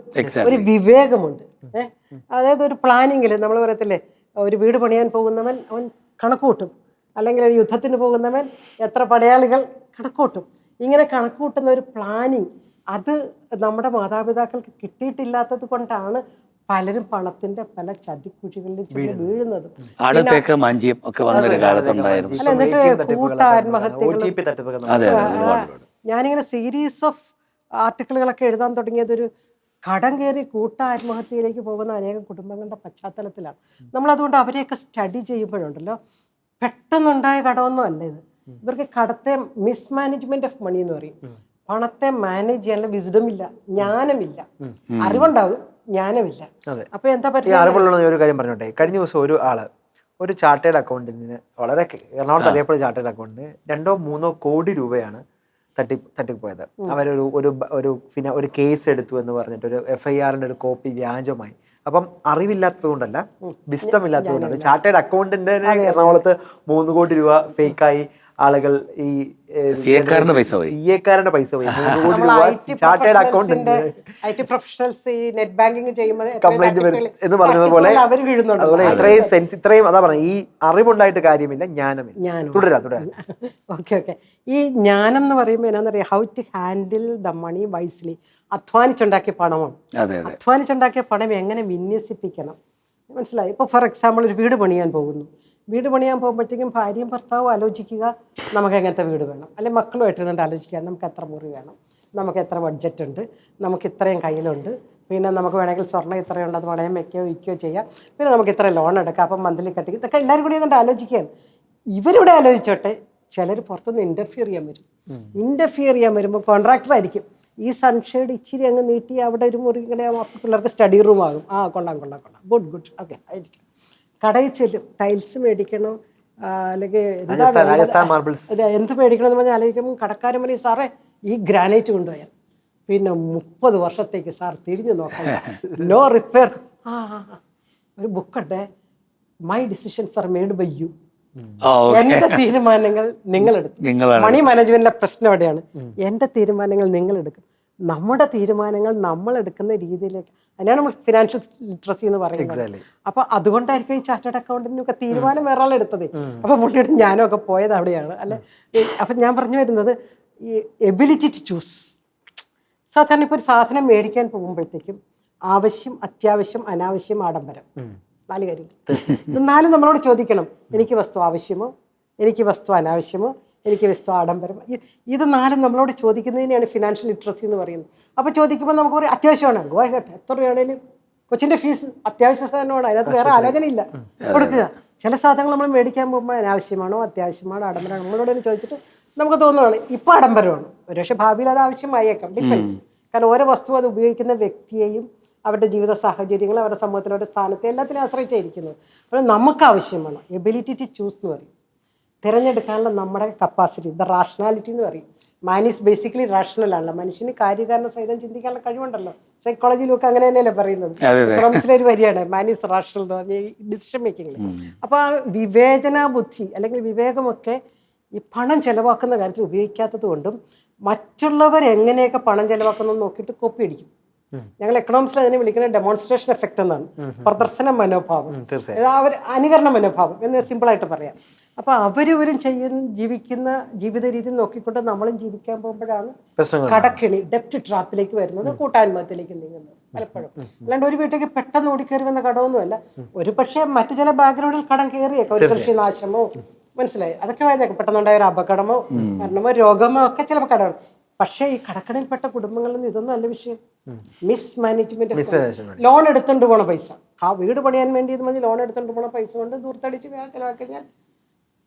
ഒരു വിവേകമുണ്ട്. ഏഹ് അതായത് ഒരു പ്ലാനിങ്ങിൽ നമ്മൾ പറയത്തില്ലേ ഒരു വീട് പണിയാൻ പോകുന്നവൻ അവൻ കണക്ക് കൂട്ടും. അല്ലെങ്കിൽ ഒരു യുദ്ധത്തിന് പോകുന്നവൻ എത്ര പടയാളികൾ കണക്കൂട്ടും ഇങ്ങനെ കണക്കൂട്ടുന്ന ഒരു പ്ലാനിങ് അത് നമ്മുടെ മാതാപിതാക്കൾക്ക് കിട്ടിയിട്ടില്ലാത്തത് കൊണ്ടാണ് പലരും പണത്തിന്റെ പല ചതിക്കുഴികളിലും ചെന്ന് വീഴുന്നത്. അടുത്തേക്ക് മാഞ്ചിയം ഒക്കെ വന്നൊരു കാലത്തുണ്ടായിരുന്നു. ഞാനിങ്ങനെ സീരീസ് ഓഫ് ആർട്ടിക്കിളുകളൊക്കെ എഴുതാൻ തുടങ്ങിയത് ഒരു കടം കയറി കൂട്ടാത്മഹത്യയിലേക്ക് പോകുന്ന അനേകം കുടുംബങ്ങളുടെ പശ്ചാത്തലത്തിലാണ്. നമ്മൾ അതുകൊണ്ട് അവരെയൊക്കെ സ്റ്റഡി ചെയ്യുമ്പോഴുണ്ടല്ലോ പെട്ടെന്നുണ്ടായ കടമൊന്നും അല്ല ഇത്. ഇവർക്ക് കടത്തെ മിസ്മാനേജ്മെന്റ് ഓഫ് മണി എന്ന് പറയും. പണത്തെ മാനേജ് ചെയ്യാനുള്ള വിസ്ഡം ഇല്ല ജ്ഞാനമില്ല. അറിവുണ്ടാകും. ജ്ഞാനമില്ല അതെ. അപ്പൊ എന്താ പറ്റുക അറിവുള്ള ഒരു കാര്യം പറഞ്ഞോട്ടെ? കഴിഞ്ഞ ദിവസം ഒരു ആൾ ഒരു ചാർട്ടേഡ് അക്കൗണ്ടിന് വളരെ എറണാകുളത്ത് അറിയപ്പെടുന്ന ചാർട്ടേഡ് അക്കൗണ്ടിന് രണ്ടോ മൂന്നോ കോടി രൂപയാണ് തട്ടി തട്ടിപ്പോയത്. അവരൊരു ഒരു ഒരു ഫിന ഒരു കേസ് എടുത്തു എന്ന് പറഞ്ഞിട്ട് ഒരു എഫ്ഐആറിന്റെ ഐ ഒരു കോപ്പി വ്യാജമായി അപ്പം അറിവില്ലാത്തത് കൊണ്ടല്ല വിസ്റ്റം ഇല്ലാത്തത് കൊണ്ടാണ് ചാർട്ടേഡ് അക്കൗണ്ടന്റ് എറണാകുളത്ത് മൂന്ന് കോടി രൂപ ഫേക്കായി ആളുകൾ ഈ സി എക്കാരന്റെ പൈസ പോയി. സി എക്കാരന്റെ പൈസ പോയി. മൂന്ന് കോടി രൂപ chartered accountant I T professionals ഈ നെറ്റ് ബാങ്കിങ് ചെയ്യുമ്പോൾ കംപ്ലൈന്റ് വരും എന്ന് പറഞ്ഞതുപോലെ അവർ വീഴുന്നുണ്ട്. അതുപോലെ ഇത്രയും സെൻസ് ഇത്രയും അതാ പറഞ്ഞ ഈ അറിവുണ്ടായിട്ട് കാര്യമില്ല ജ്ഞാനമില്ല. ജ്ഞാനം. തുടരാ തുടരാ. <laughs> ഓക്കെ ഓക്കെ ഈ ജ്ഞാനം എന്ന് പറയുമ്പോൾ എന്നാന്നറിയാം? How to handle the money wisely അധ്വാനിച്ചുണ്ടാക്കിയ പണമാണ്. അധ്വാനിച്ചുണ്ടാക്കിയ പണം എങ്ങനെ വിന്യസിപ്പിക്കണം? മനസ്സിലായി? ഇപ്പോൾ ഫോർ എക്സാമ്പിൾ ഒരു വീട് പണിയാൻ പോകുന്നു. വീട് പണിയാൻ പോകുമ്പോഴത്തേക്കും ഭാര്യയും ഭർത്താവും ആലോചിക്കുക നമുക്ക് എങ്ങനത്തെ വീട് വേണം? അല്ലെങ്കിൽ മക്കളുമായിട്ട് ഇരുന്നുകൊണ്ട് ആലോചിക്കുക നമുക്ക് എത്ര മുറി വേണം? നമുക്ക് എത്ര ബഡ്ജറ്റ് ഉണ്ട്? നമുക്ക് ഇത്രയും കയ്യിലുണ്ട്? പിന്നെ നമുക്ക് വേണമെങ്കിൽ സ്വർണം ഇത്രയുണ്ട് അത് പണയം വെക്കുകയോ വിൽക്കുകയോ ചെയ്യാം. പിന്നെ നമുക്ക് ഇത്ര ലോൺ എടുക്കാം അപ്പം മന്ത്ലി കട്ടി ഇതൊക്കെ എല്ലാവരും കൂടി ഇരുന്നുകൊണ്ട് ആലോചിക്കുകയാണ്. ഇവരിവിടെ ആലോചിച്ചോട്ടെ ചിലർ പുറത്തുനിന്ന് ഇന്റർഫിയർ ചെയ്യാൻ വരും. ഇന്റർഫിയർ ചെയ്യാൻ വരുമ്പോൾ കോൺട്രാക്ടർ ആയിരിക്കും. ഈ സൺഷെയ്ഡ് ഇച്ചിരി അങ്ങ് നീട്ടി അവിടെ ഒരു മുറി ഇങ്ങനെ അപ്പോൾ പിള്ളേർക്ക് സ്റ്റഡി റൂം ആകും. ആ കൊള്ളാം കൊള്ളാം കൊള്ളാം. ഗുഡ് ഗുഡ് ഓക്കെ ആയിരിക്കും. കടയിൽ ചെല്ലും. ടൈൽസ് മേടിക്കണം. അല്ലെങ്കിൽ എന്ത് മേടിക്കണം എന്ന് പറഞ്ഞാൽ ആലോചിക്കുമ്പോൾ കടക്കാരൻ പറയും സാറേ ഈ ഗ്രാനൈറ്റ് കൊണ്ടുപോയാൽ പിന്നെ മുപ്പത് വർഷത്തേക്ക് സാർ തിരിഞ്ഞു നോക്കണം. <laughs> No repair. ഒരു ബുക്കുണ്ട് my decisions are made by you എന്റെ തീരുമാനങ്ങൾ നിങ്ങൾ എടുക്കും മണി മാനേജ്മെന്റിന്റെ പ്രശ്നം എവിടെയാണ്? എന്റെ തീരുമാനങ്ങൾ നിങ്ങൾ എടുക്കും നമ്മുടെ തീരുമാനങ്ങൾ നമ്മൾ എടുക്കുന്ന രീതിയിലേക്ക്. അതിനാണ് നമ്മൾ ഫിനാൻഷ്യൽ ലിറ്ററസി എന്ന് പറയുന്നത്. Exactly. അപ്പൊ അതുകൊണ്ടായിരിക്കും ഈ ചാർട്ടേഡ് അക്കൗണ്ടിനൊക്കെ തീരുമാനം വേറെ എടുത്തത്. അപ്പൊ പുള്ളിയുടെ ഞാനും ഒക്കെ പോയത് അവിടെയാണ്. അല്ലെ? അപ്പൊ ഞാൻ പറഞ്ഞു വരുന്നത് ഈ എബിലിറ്റി ടു ചൂസ് സാധാരണ ഇപ്പോൾ ഒരു സാധനം മേടിക്കാൻ പോകുമ്പോഴത്തേക്കും ആവശ്യം അത്യാവശ്യം അനാവശ്യം ആഡംബരം. നാല് കാര്യങ്ങൾ ഇത് നാലും നമ്മളോട് ചോദിക്കണം. എനിക്ക് വസ്തു ആവശ്യമോ? എനിക്ക് വസ്തു അനാവശ്യമോ? എനിക്ക് വസ്തു ആഡംബരം ഇത് നാലും നമ്മളോട് ചോദിക്കുന്നതിനെയാണ് ഫിനാൻഷ്യൽ ലിറ്ററസി എന്ന് പറയുന്നത്. അപ്പോൾ ചോദിക്കുമ്പോൾ നമുക്ക് പറയും അത്യാവശ്യമാണ്. ഗോ കേട്ടെ എത്ര രൂപയാണേലും കൊച്ചിന്റെ ഫീസ് അത്യാവശ്യ സാധനമാണ്. അതിനകത്ത് വേറെ ആലോചനയില്ല. കൊടുക്കുക. ചില സാധനങ്ങൾ നമ്മൾ മേടിക്കാൻ പോകുമ്പോൾ അനാവശ്യമാണോ? അത്യാവശ്യമാണോ? ആഡംബരമാണോ? നമ്മളോട് തന്നെ ചോദിച്ചിട്ട് നമുക്ക് തോന്നുകയാണ് ഇപ്പോൾ ആഡംബരമാണ്. ഒരുപക്ഷെ ഭാവിയിൽ അത് ആവശ്യമായേക്കാം. ഡിപ്പെൻസ് കാരണം ഓരോ വസ്തു അത് ഉപയോഗിക്കുന്ന വ്യക്തിയെയും അവരുടെ ജീവിത സാഹചര്യങ്ങൾ അവരുടെ സമൂഹത്തിൽ അവരുടെ സ്ഥാനത്തെ എല്ലാത്തിനും ആശ്രയിച്ചായിരിക്കുന്നത് അപ്പോൾ നമുക്ക് ആവശ്യമാണ് എബിലിറ്റി ടു ചൂസ് എന്ന് പറയും. തിരഞ്ഞെടുക്കാനുള്ള നമ്മുടെ കപ്പാസിറ്റി ദ റാഷണാലിറ്റി എന്ന് പറയും. മാൻ ഈസ് ബേസിക്കലി റാഷണൽ ആണല്ലോ മനുഷ്യന് കാര്യകാരണ സഹിതം ചിന്തിക്കാനുള്ള കഴിവുണ്ടല്ലോ. സൈക്കോളജിയിലൊക്കെ അങ്ങനെ തന്നെയല്ലേ പറയുന്നത്. ഒരു വരിയാണ്. മാൻ ഈസ് റാഷണൽ എന്ന് പറഞ്ഞ ഡിസിഷൻ മേക്കിംഗിൽ അപ്പോൾ ആ വിവേചന ബുദ്ധി അല്ലെങ്കിൽ വിവേകമൊക്കെ ഈ പണം ചെലവാക്കുന്ന കാര്യത്തിൽ ഉപയോഗിക്കാത്തത് കൊണ്ടും മറ്റുള്ളവർ എങ്ങനെയൊക്കെ പണം ചെലവാക്കുന്നു നോക്കിയിട്ട് കോപ്പി അടിക്കും. ഞങ്ങൾ എക്കണോമിക്സിൽ അതിനെ വിളിക്കുന്ന ഡെമോൺസ്ട്രേഷൻ എഫക്റ്റ് എന്നാണ്. പ്രദർശന മനോഭാവം. അവർ അനുകരണ മനോഭാവം എന്ന് സിമ്പിൾ ആയിട്ട് പറയാം. അപ്പൊ അവരിവരും ചെയ്യുന്ന ജീവിക്കുന്ന ജീവിത രീതി നോക്കിക്കൊണ്ട് നമ്മളും ജീവിക്കാൻ പോകുമ്പോഴാണ് കടക്കിണി ഡെപ്റ്റ് ട്രാപ്പിലേക്ക് വരുന്നത് കൂട്ടാത്മഹത്യയിലേക്ക് നീങ്ങുന്നത് പലപ്പോഴും. അല്ലാണ്ട് ഒരു വീട്ടിലേക്ക് പെട്ടെന്ന് ഓടിക്കയറി വന്ന കടമൊന്നുമല്ല ഒരു പക്ഷേ മറ്റു ചില ബാക്ക്ഗ്രൗണ്ടിൽ കടം കയറിയേക്കാം ഒരു കൃഷി നാശമോ? മനസ്സിലായി. അതൊക്കെ വരുന്നേക്കാം പെട്ടെന്നുണ്ടായ ഒരു അപകടമോ മരണമോ രോഗമോ ഒക്കെ ചിലപ്പോൾ കടമാണ്. പക്ഷേ ഈ കടക്കണിൽപ്പെട്ട കുടുംബങ്ങളിൽ നിന്ന് ഇതൊന്നും അല്ല വിഷയം. മിസ് മാനേജ്മെന്റ് ലോൺ എടുത്തുകൊണ്ട് പോണ പൈസ. ആ വീട് പണിയാൻ വേണ്ടി ഇത് മതി ലോൺ എടുത്തുകൊണ്ട് പോണ പൈസ കൊണ്ട് ദൂർത്തടിച്ച് വേറെ ചിലവാക്കി കഴിഞ്ഞാൽ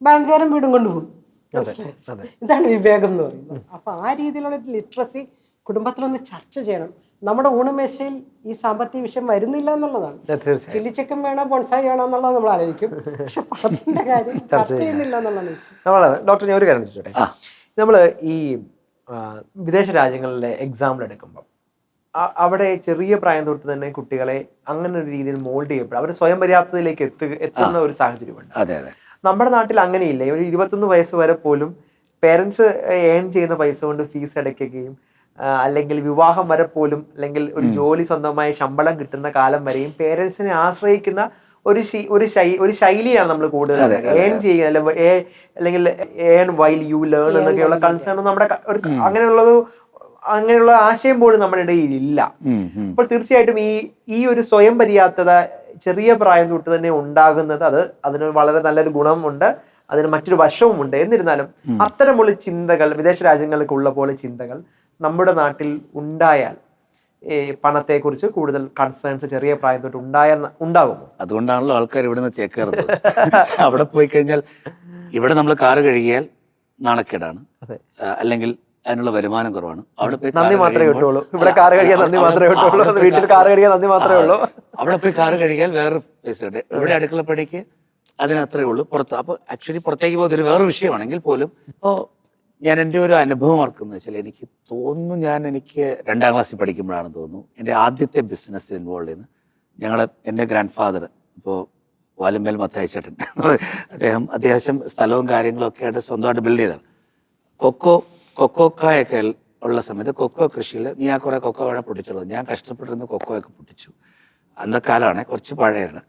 ബാങ്കുകാരൻ വീടും കൊണ്ടുപോകും? ഇതാണ് വിവേകം എന്ന് പറയുന്നത്. അപ്പൊ ആ രീതിയിലുള്ള ലിറ്ററസി കുടുംബത്തിലൊന്ന് ചർച്ച ചെയ്യണം. നമ്മുടെ ഊണമേശയിൽ ഈ സാമ്പത്തിക വിഷയം വരുന്നില്ല എന്നുള്ളതാണ്. ചില്ലിച്ചക്കം വേണോ ബോൺസായി വേണോ എന്നുള്ളത് നമ്മൾ ആലോചിക്കും. പക്ഷെ പണത്തിന്റെ കാര്യം ചർച്ച ചെയ്യുന്നില്ല എന്നുള്ളതാണ് ഡോക്ടർ ഞാൻ ഒരു കാര്യം ചോദിച്ചോട്ടെ? നമ്മൾ ഈ വിദേശ രാജ്യങ്ങളിലെ എക്സാമ്പിൾ എടുക്കുമ്പോൾ അവിടെ ചെറിയ പ്രായം തൊട്ട് തന്നെ കുട്ടികളെ അങ്ങനെ ഒരു രീതിയിൽ മോൾഡ് ചെയ്യപ്പെടും. അവർ സ്വയം പര്യാപ്തതയിലേക്ക് എത്തു എത്തുന്ന ഒരു സാഹചര്യമുണ്ട്. അതെ അതെ. നമ്മുടെ നാട്ടിൽ അങ്ങനെയില്ല. ഒരു ഇരുപത്തൊന്ന് വയസ്സ് വരെ പോലും പേരൻസ് ഏൺ ചെയ്യുന്ന പൈസ കൊണ്ട് ഫീസ് അടയ്ക്കുകയും അല്ലെങ്കിൽ വിവാഹം വരെ പോലും അല്ലെങ്കിൽ ഒരു ജോലി സ്വന്തമായി ശമ്പളം കിട്ടുന്ന കാലം വരെയും പേരൻസിനെ ആശ്രയിക്കുന്ന ഒരു ഒരു ഒരു ശൈലിയാണ് നമ്മൾ കൂടുതൽ ഏൺ ചെയ്യുക. അല്ലെ അല്ലെങ്കിൽ ഏൺ വൈൽ യു ലേൺ എന്നൊക്കെയുള്ള കൺസേൺ നമ്മുടെ ഒരു അങ്ങനെയുള്ളത് അങ്ങനെയുള്ള ആശയം പോലും നമ്മുടെ ഇടയിൽ ഇല്ല. അപ്പോൾ തീർച്ചയായിട്ടും ഈ ഈ ഒരു സ്വയം പര്യാപ്തത ചെറിയ പ്രായം തൊട്ട് തന്നെ ഉണ്ടാകുന്നത് അത് അതിന് വളരെ നല്ലൊരു ഗുണമുണ്ട്. അതിന് മറ്റൊരു വശവുമുണ്ട്. എന്നിരുന്നാലും അത്തരമുള്ള ചിന്തകൾ വിദേശ രാജ്യങ്ങൾക്കുള്ള പോലെ ചിന്തകൾ നമ്മുടെ നാട്ടിൽ ഉണ്ടായാൽ ഈ പണത്തെക്കുറിച്ച് കൂടുതൽ കൺസേൺസ് ചെറിയ പ്രായം തൊട്ട് ഉണ്ടായ ഉണ്ടാകുമോ? അതുകൊണ്ടാണല്ലോ ആൾക്കാർ ഇവിടെ നിന്ന് ചേക്കേറുന്നത്. അവിടെ പോയി കഴിഞ്ഞാൽ ഇവിടെ നമ്മൾ കാറ് കഴുകിയാൽ നാണക്കേടാണ്. അല്ലെങ്കിൽ അതിനുള്ള വരുമാനം കുറവാണ്. അവിടെ പോയി നന്ദി മാത്രമേ കിട്ടുള്ളൂ ഇവിടെ കാറ് കഴിയാൻ നന്ദി മാത്രമേ കിട്ടുള്ളൂ വീട്ടിൽ കാറ് കഴിയാൻ നന്ദി മാത്രമേ ഉള്ളൂ. അവിടെ പോയി കാറ് കഴിക്കാൻ വേറെ പൈസ ഉണ്ട്. ഇവിടെ അടുക്കളപ്പടിക്ക് അതിനത്രേ ഉള്ളൂ. പുറത്ത് അപ്പോൾ ആക്ച്വലി പുറത്തേക്ക് പോകുന്ന ഒരു വേറെ വിഷയമാണെങ്കിൽ പോലും ഇപ്പോൾ ഞാൻ എന്റെ ഒരു അനുഭവം ഓർക്കുന്നത് വെച്ചാൽ എനിക്ക് തോന്നുന്നു ഞാൻ എനിക്ക് രണ്ടാം ക്ലാസ്സിൽ പഠിക്കുമ്പോഴാണ് തോന്നുന്നു. എന്റെ ആദ്യത്തെ ബിസിനസ്സിൽ ഇൻവോൾവ് ചെയ്യുന്നത് ഞങ്ങൾ എന്റെ ഗ്രാൻഡ് ഫാദർ ഇപ്പോൾ വാലുമ്പേൽ മത്തയച്ചേട്ടൻ അദ്ദേഹം അത്യാവശ്യം സ്ഥലവും കാര്യങ്ങളൊക്കെ ആയിട്ട് സ്വന്തമായിട്ട് ബിൽഡ് ചെയ്തതാണ് കൊക്കോ കൊക്കോക്കായൊക്കെ ഉള്ള സമയത്ത് കൊക്കോ കൃഷിയിൽ നീ ആ കുറേ കൊക്കോ വേണം പൊട്ടിച്ചുള്ളത് ഞാൻ കഷ്ടപ്പെട്ടിരുന്ന കൊക്കോയൊക്കെ പൊട്ടിച്ചു. അന്ന കുറച്ച് പഴയാണ്.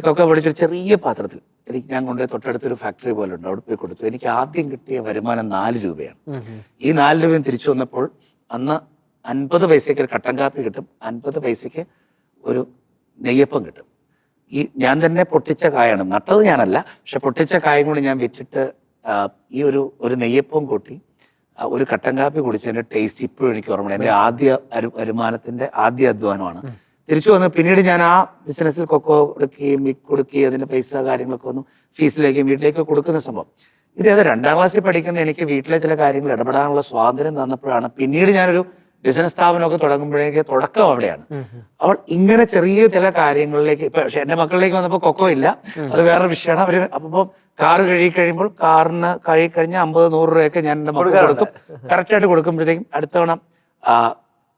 കൊക്കോ പൊടിച്ചൊരു ചെറിയ പാത്രത്തിൽ എനിക്ക് ഞാൻ കൊണ്ടുപോയി തൊട്ടടുത്തൊരു ഫാക്ടറി പോലെ ഉണ്ട്. അവിടെ പോയി കൊടുത്തു. എനിക്ക് ആദ്യം കിട്ടിയ വരുമാനം നാല് രൂപയാണ്. ഈ നാല് രൂപയും തിരിച്ചു വന്നപ്പോൾ അന്ന് അൻപത് പൈസയ്ക്ക് ഒരു കട്ടൻ കാപ്പി കിട്ടും. അൻപത് പൈസയ്ക്ക് ഒരു നെയ്യപ്പം കിട്ടും. ഈ ഞാൻ തന്നെ പൊട്ടിച്ച കായാണ്. നട്ടത് ഞാനല്ല. പക്ഷെ പൊട്ടിച്ച കായും കൂടി ഞാൻ വിറ്റിട്ട് ഈ ഒരു ഒരു നെയ്യപ്പം കൂട്ടി ഒരു കട്ടൻ കാപ്പി കുടിച്ചതിന്റെ ടേസ്റ്റ് ഇപ്പോഴും എനിക്ക് ഓർമ്മയുണ്ട്. എന്റെ ആദ്യ വരുമാനത്തിന്റെ ആദ്യ അധ്വാനമാണ്. തിരിച്ചു വന്ന് പിന്നീട് ഞാൻ ആ ബിസിനസ്സിൽ കൊക്കോ കൊടുക്കുകയും ഈ കൊടുക്കുകയും അതിന്റെ പൈസ കാര്യങ്ങളൊക്കെ വന്നു ഫീസിലേക്കും വീട്ടിലേക്കും കൊടുക്കുന്ന സംഭവം. ഇത് അത് രണ്ടാം ക്ലാസ്സിൽ പഠിക്കുന്ന എനിക്ക് വീട്ടിലെ ചില കാര്യങ്ങൾ ഇടപെടാനുള്ള സ്വാതന്ത്ര്യം തന്നപ്പോഴാണ് പിന്നീട് ഞാനൊരു ബിസിനസ് സ്ഥാപനമൊക്കെ തുടങ്ങുമ്പോഴേക്ക് തുടക്കം അവിടെയാണ്. അവൾ ഇങ്ങനെ ചെറിയ ചില കാര്യങ്ങളിലേക്ക് ഇപ്പൊ പക്ഷെ എന്റെ മക്കളിലേക്ക് വന്നപ്പോൾ കൊക്കോ ഇല്ല. അത് വേറെ വിഷയമാണ്. അവർ അപ്പൊ കാറ് കഴുകി കഴിയുമ്പോൾ കാറിന് കഴുകി കഴിഞ്ഞാൽ അമ്പത് നൂറ് രൂപയൊക്കെ ഞാൻ എന്റെ മക്കൾ കൊടുക്കും. കറക്റ്റ് ആയിട്ട് കൊടുക്കുമ്പോഴത്തേക്കും അടുത്ത തവണ ആ,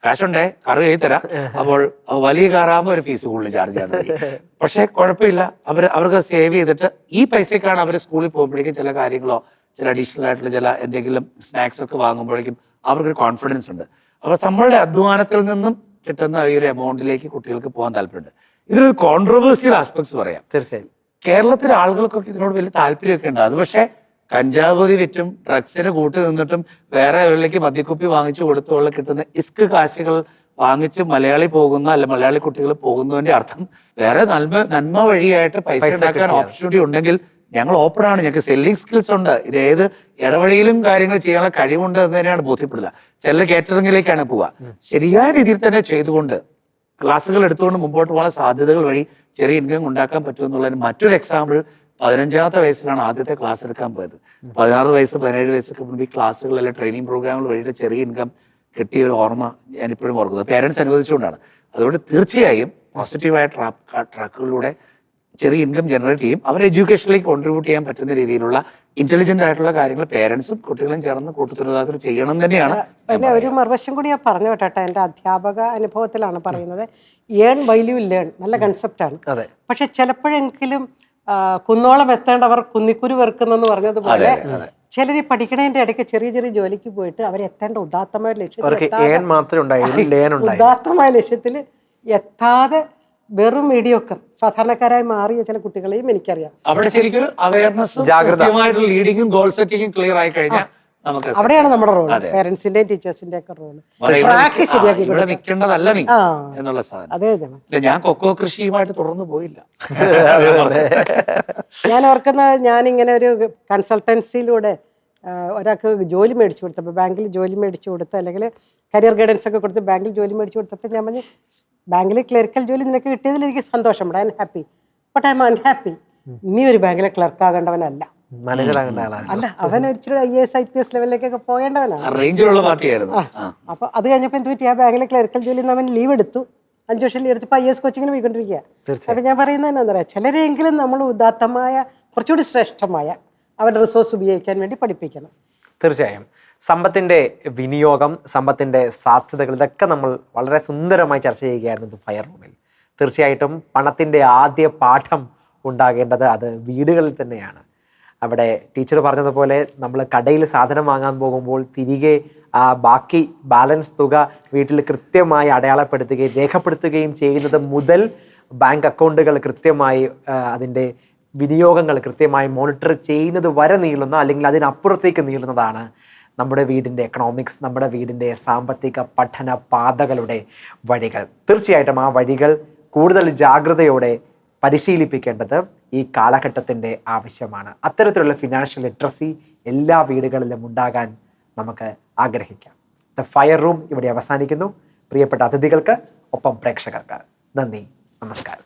കാശുണ്ടേ കാറ് കഴുകി തരാം. അപ്പോൾ വലിയ കാറാകുമ്പോൾ ഒരു ഫീസ് കൂടുതൽ ചാർജ് ചെയ്യാൻ തുടങ്ങി. <laughs> പക്ഷെ കുഴപ്പമില്ല. അവർ അവർക്ക് സേവ് ചെയ്തിട്ട് ഈ പൈസക്കാണ് അവർ സ്കൂളിൽ പോകുമ്പോഴേക്കും ചില കാര്യങ്ങളോ ചില അഡീഷണൽ ആയിട്ടുള്ള ചില എന്തെങ്കിലും സ്നാക്സ് ഒക്കെ വാങ്ങുമ്പോഴേക്കും അവർക്കൊരു കോൺഫിഡൻസ് ഉണ്ട്. അപ്പൊ നമ്മളുടെ അധ്വാനത്തിൽ നിന്നും കിട്ടുന്ന ഈ ഒരു എമൗണ്ടിലേക്ക് കുട്ടികൾക്ക് പോകാൻ താല്പര്യമുണ്ട്. ഇതിലൊരു കോൺട്രവേഴ്സിയൽ ആസ്പെക്ട്സ് പറയാം. തീർച്ചയായും. കേരളത്തിലെ ആളുകൾക്കൊക്കെ ഇതിനോട് വലിയ താല്പര്യമൊക്കെ ഉണ്ട്. അത് പക്ഷേ കഞ്ചാവ് പൊതി വിറ്റും ഡ്രഗ്സിന് കൂട്ടി നിന്നിട്ടും വേറെ എവിടേക്ക് മദ്യക്കുപ്പി വാങ്ങിച്ചു കൊടുത്തുള്ള കിട്ടുന്ന ഇസ്ക് കാശുകൾ വാങ്ങിച്ച് മലയാളി പോകുന്ന അല്ല മലയാളി കുട്ടികൾ പോകുന്നതിന്റെ അർത്ഥം വേറെ നന്മ നന്മ വഴിയായിട്ട് പൈസ ഉണ്ടാക്കാൻ ഓപ്പർച്യൂണിറ്റി ഉണ്ടെങ്കിൽ ഞങ്ങൾ ഓപ്പൺ ആണ്. ഞങ്ങൾക്ക് സെല്ലിംഗ് സ്കിൽസ് ഉണ്ട്. ഇത് ഏത് ഇടവഴിയിലും കാര്യങ്ങൾ ചെയ്യാനുള്ള കഴിവുണ്ട് എന്ന് തന്നെയാണ് ബോധ്യപ്പെടുക. ചില കേറ്ററിംഗിലേക്കാണ് പോവുക. ശരിയായ രീതിയിൽ തന്നെ ചെയ്തുകൊണ്ട് ക്ലാസ്സുകൾ എടുത്തുകൊണ്ട് മുമ്പോട്ട് പോകാൻ സാധ്യതകൾ വഴി ചെറിയ ഇൻകം ഉണ്ടാക്കാൻ പറ്റുമെന്നുള്ളതിന് മറ്റൊരു എക്സാമ്പിൾ പതിനഞ്ചാമത്തെ വയസ്സിലാണ് ആദ്യത്തെ ക്ലാസ് എടുക്കാൻ പോയത്. പതിനാറ് വയസ്സ് പതിനേഴ് വയസ്സൊക്കെ മുമ്പ് ഈ ക്ലാസ്സുകൾ അല്ലെങ്കിൽ ട്രെയിനിങ് പ്രോഗ്രാമുകൾ വഴിയുടെ ചെറിയ ഇൻകം കിട്ടിയ ഒരു ഓർമ്മ ഞാൻ ഇപ്പോഴും ഓർക്കുന്നത് പേരൻസ് അനുവദിച്ചുകൊണ്ടാണ്. അതുകൊണ്ട് തീർച്ചയായും പോസിറ്റീവായ ട്രാക്ക് ട്രാക്കുകളിലൂടെ ചെറിയ ഇൻകം ജനറേറ്റ് ചെയ്യും. അവരെ എഡ്യൂക്കേഷനിലേക്ക് കോൺട്രിബ്യൂട്ട് ചെയ്യാൻ പറ്റുന്ന രീതിയിലുള്ള ഇന്റലിജന്റ് ആയിട്ടുള്ള കാര്യങ്ങൾ പേരൻസും കുട്ടികളും ചേർന്ന് കൂട്ടുത്തരവാദിത്തം ചെയ്യണം തന്നെയാണ് പിന്നെ ഒരു മറുവശം കൂടി ഞാൻ പറഞ്ഞു കേട്ടോ എന്റെ അധ്യാപക അനുഭവത്തിലാണ് പറയുന്നത് ഏൺ വൈല്യൂ ലേൺ നല്ല കൺസെപ്റ്റാണ് അതെ. പക്ഷെ ചിലപ്പോഴെങ്കിലും കുന്നോളം എത്തേണ്ടവർ കുന്നിക്കുരു വെറുക്കുന്നെന്ന് പറഞ്ഞതുപോലെ ചിലർ പഠിക്കണതിന്റെ ഇടയ്ക്ക് ചെറിയ ചെറിയ ജോലിക്ക് പോയിട്ട് അവർ എത്തേണ്ട ഉദാത്തമായ ലക്ഷ്യത്തിൽ <laughs> ഉദാത്തമായ ലക്ഷ്യത്തിൽ എത്താതെ വെറും മീഡിയോക്കർ സാധാരണക്കാരായി മാറിയ ചില കുട്ടികളെയും എനിക്കറിയാം. അവിടെ ശരിക്കും അവയർനെസ് ലീഡിങ്ങും ഗോൾ സെറ്റിങ്ങും ക്ലിയർ ആയി കഴിഞ്ഞാൽ നമുക്ക് അവിടെയാണ് നമ്മുടെ റോൾ. പേരൻസിന്റെയും ടീച്ചേഴ്സിന്റെ ഒക്കെ റോൾ ഇവിടെ ട്രാക്ക് ശരിയാക്കി ഇവിടെ നിൽക്കേണ്ടതല്ല നീ എന്നുള്ള സാധനം. അതെ അതെ. ഞാൻ കൊക്കോ കൃഷിയുമായിട്ട് തുടർന്ന് പോയില്ല. <laughs> ഞാൻ ഓർക്കുന്ന ഞാൻ ഇങ്ങനെ ഒരു കൺസൾട്ടൻസിയിലൂടെ ഒരാൾക്ക് ജോലി മേടിച്ചു കൊടുത്തപ്പോൾ ബാങ്കിൽ ജോലി മേടിച്ചു കൊടുത്ത് അല്ലെങ്കിൽ കരിയർ ഗൈഡൻസ് ഒക്കെ കൊടുത്ത് ബാങ്കിൽ ജോലി മേടിച്ചു കൊടുത്തപ്പോൾ ഞാൻ പറഞ്ഞു ബാങ്കിൽ ക്ലറിക്കൽ ജോലി നിനക്ക് കിട്ടിയതിൽ എനിക്ക് സന്തോഷമുണ്ട് I'm happy but I'm unhappy നീ ഒരു ബാങ്കിലെ ക്ലർക്ക് ആകേണ്ടവനല്ല. മാനേജർ ആകേണ്ട ആളാണ്. അല്ല അവൻ ഒരിച്ചിരി I S I P S ലെവലിലേക്കൊക്കെ പോകേണ്ടവനാണ്. റേഞ്ചിലുള്ള പാർട്ടിയായിരുന്നു. ആ അപ്പോൾ അത് കഴിഞ്ഞപ്പോൾ എന്ത് പറ്റി? ആ ബാങ്കിലെ ക്ലർക്കൽ ജോലിയിൽ നിന്ന് അവൻ ലീവ് എടുത്തു. അഞ്ചു വർഷം ലീവ് എടുത്തപ്പോൾ ഐ എസ് കോച്ചിങ്ങിന് പോയിക്കൊണ്ടിരിക്കുക അപ്പൊ ഞാൻ പറയുന്നത് എന്താ പറയുക ചിലരെങ്കിലും നമ്മൾ ഉദാത്തമായ കുറച്ചുകൂടി ശ്രേഷ്ഠമായ അവരുടെ റിസോഴ്സ് ഉപയോഗിക്കാൻ വേണ്ടി പഠിപ്പിക്കണം. തീർച്ചയായും. സമ്പത്തിന്റെ വിനിയോഗം സമ്പത്തിന്റെ സാധ്യതകൾ ഇതൊക്കെ നമ്മൾ വളരെ സുന്ദരമായി ചർച്ച ചെയ്യുകയായിരുന്നു ഫയർ റൂമിൽ തീർച്ചയായിട്ടും പണത്തിന്റെ ആദ്യ പാഠം ഉണ്ടാകേണ്ടത് അത് വീടുകളിൽ തന്നെയാണ്. അവിടെ ടീച്ചർ പറഞ്ഞതുപോലെ നമ്മൾ കടയിൽ സാധനം വാങ്ങാൻ പോകുമ്പോൾ തിരികെ ആ ബാക്കി ബാലൻസ് തുക വീട്ടിൽ കൃത്യമായി അടയാളപ്പെടുത്തുകയും രേഖപ്പെടുത്തുകയും ചെയ്യുന്നത് മുതൽ ബാങ്ക് അക്കൗണ്ടുകൾ കൃത്യമായി അതിന്റെ വിനിയോഗങ്ങൾ കൃത്യമായി മോണിറ്റർ ചെയ്യുന്നത് വരെ നീളുന്ന അല്ലെങ്കിൽ അതിനപ്പുറത്തേക്ക് നീളുന്നതാണ് നമ്മുടെ വീടിന്റെ എക്കണോമിക്സ് നമ്മുടെ വീടിന്റെ സാമ്പത്തിക പഠന പാതകളുടെ വഴികൾ. തീർച്ചയായിട്ടും ആ വഴികൾ കൂടുതൽ ജാഗ്രതയോടെ പരിശീലിപ്പിക്കേണ്ടത് ഈ കാലഘട്ടത്തിന്റെ ആവശ്യമാണ്. അത്തരത്തിലുള്ള ഫിനാൻഷ്യൽ ലിറ്ററസി എല്ലാ വീടുകളിലും ഉണ്ടാകാൻ നമുക്ക് ആഗ്രഹിക്കാം. ദ ഫയർ റൂം ഇവിടെ അവസാനിക്കുന്നു. പ്രിയപ്പെട്ട അതിഥികൾക്ക് ഒപ്പം പ്രേക്ഷകർക്ക് നന്ദി നമസ്കാരം.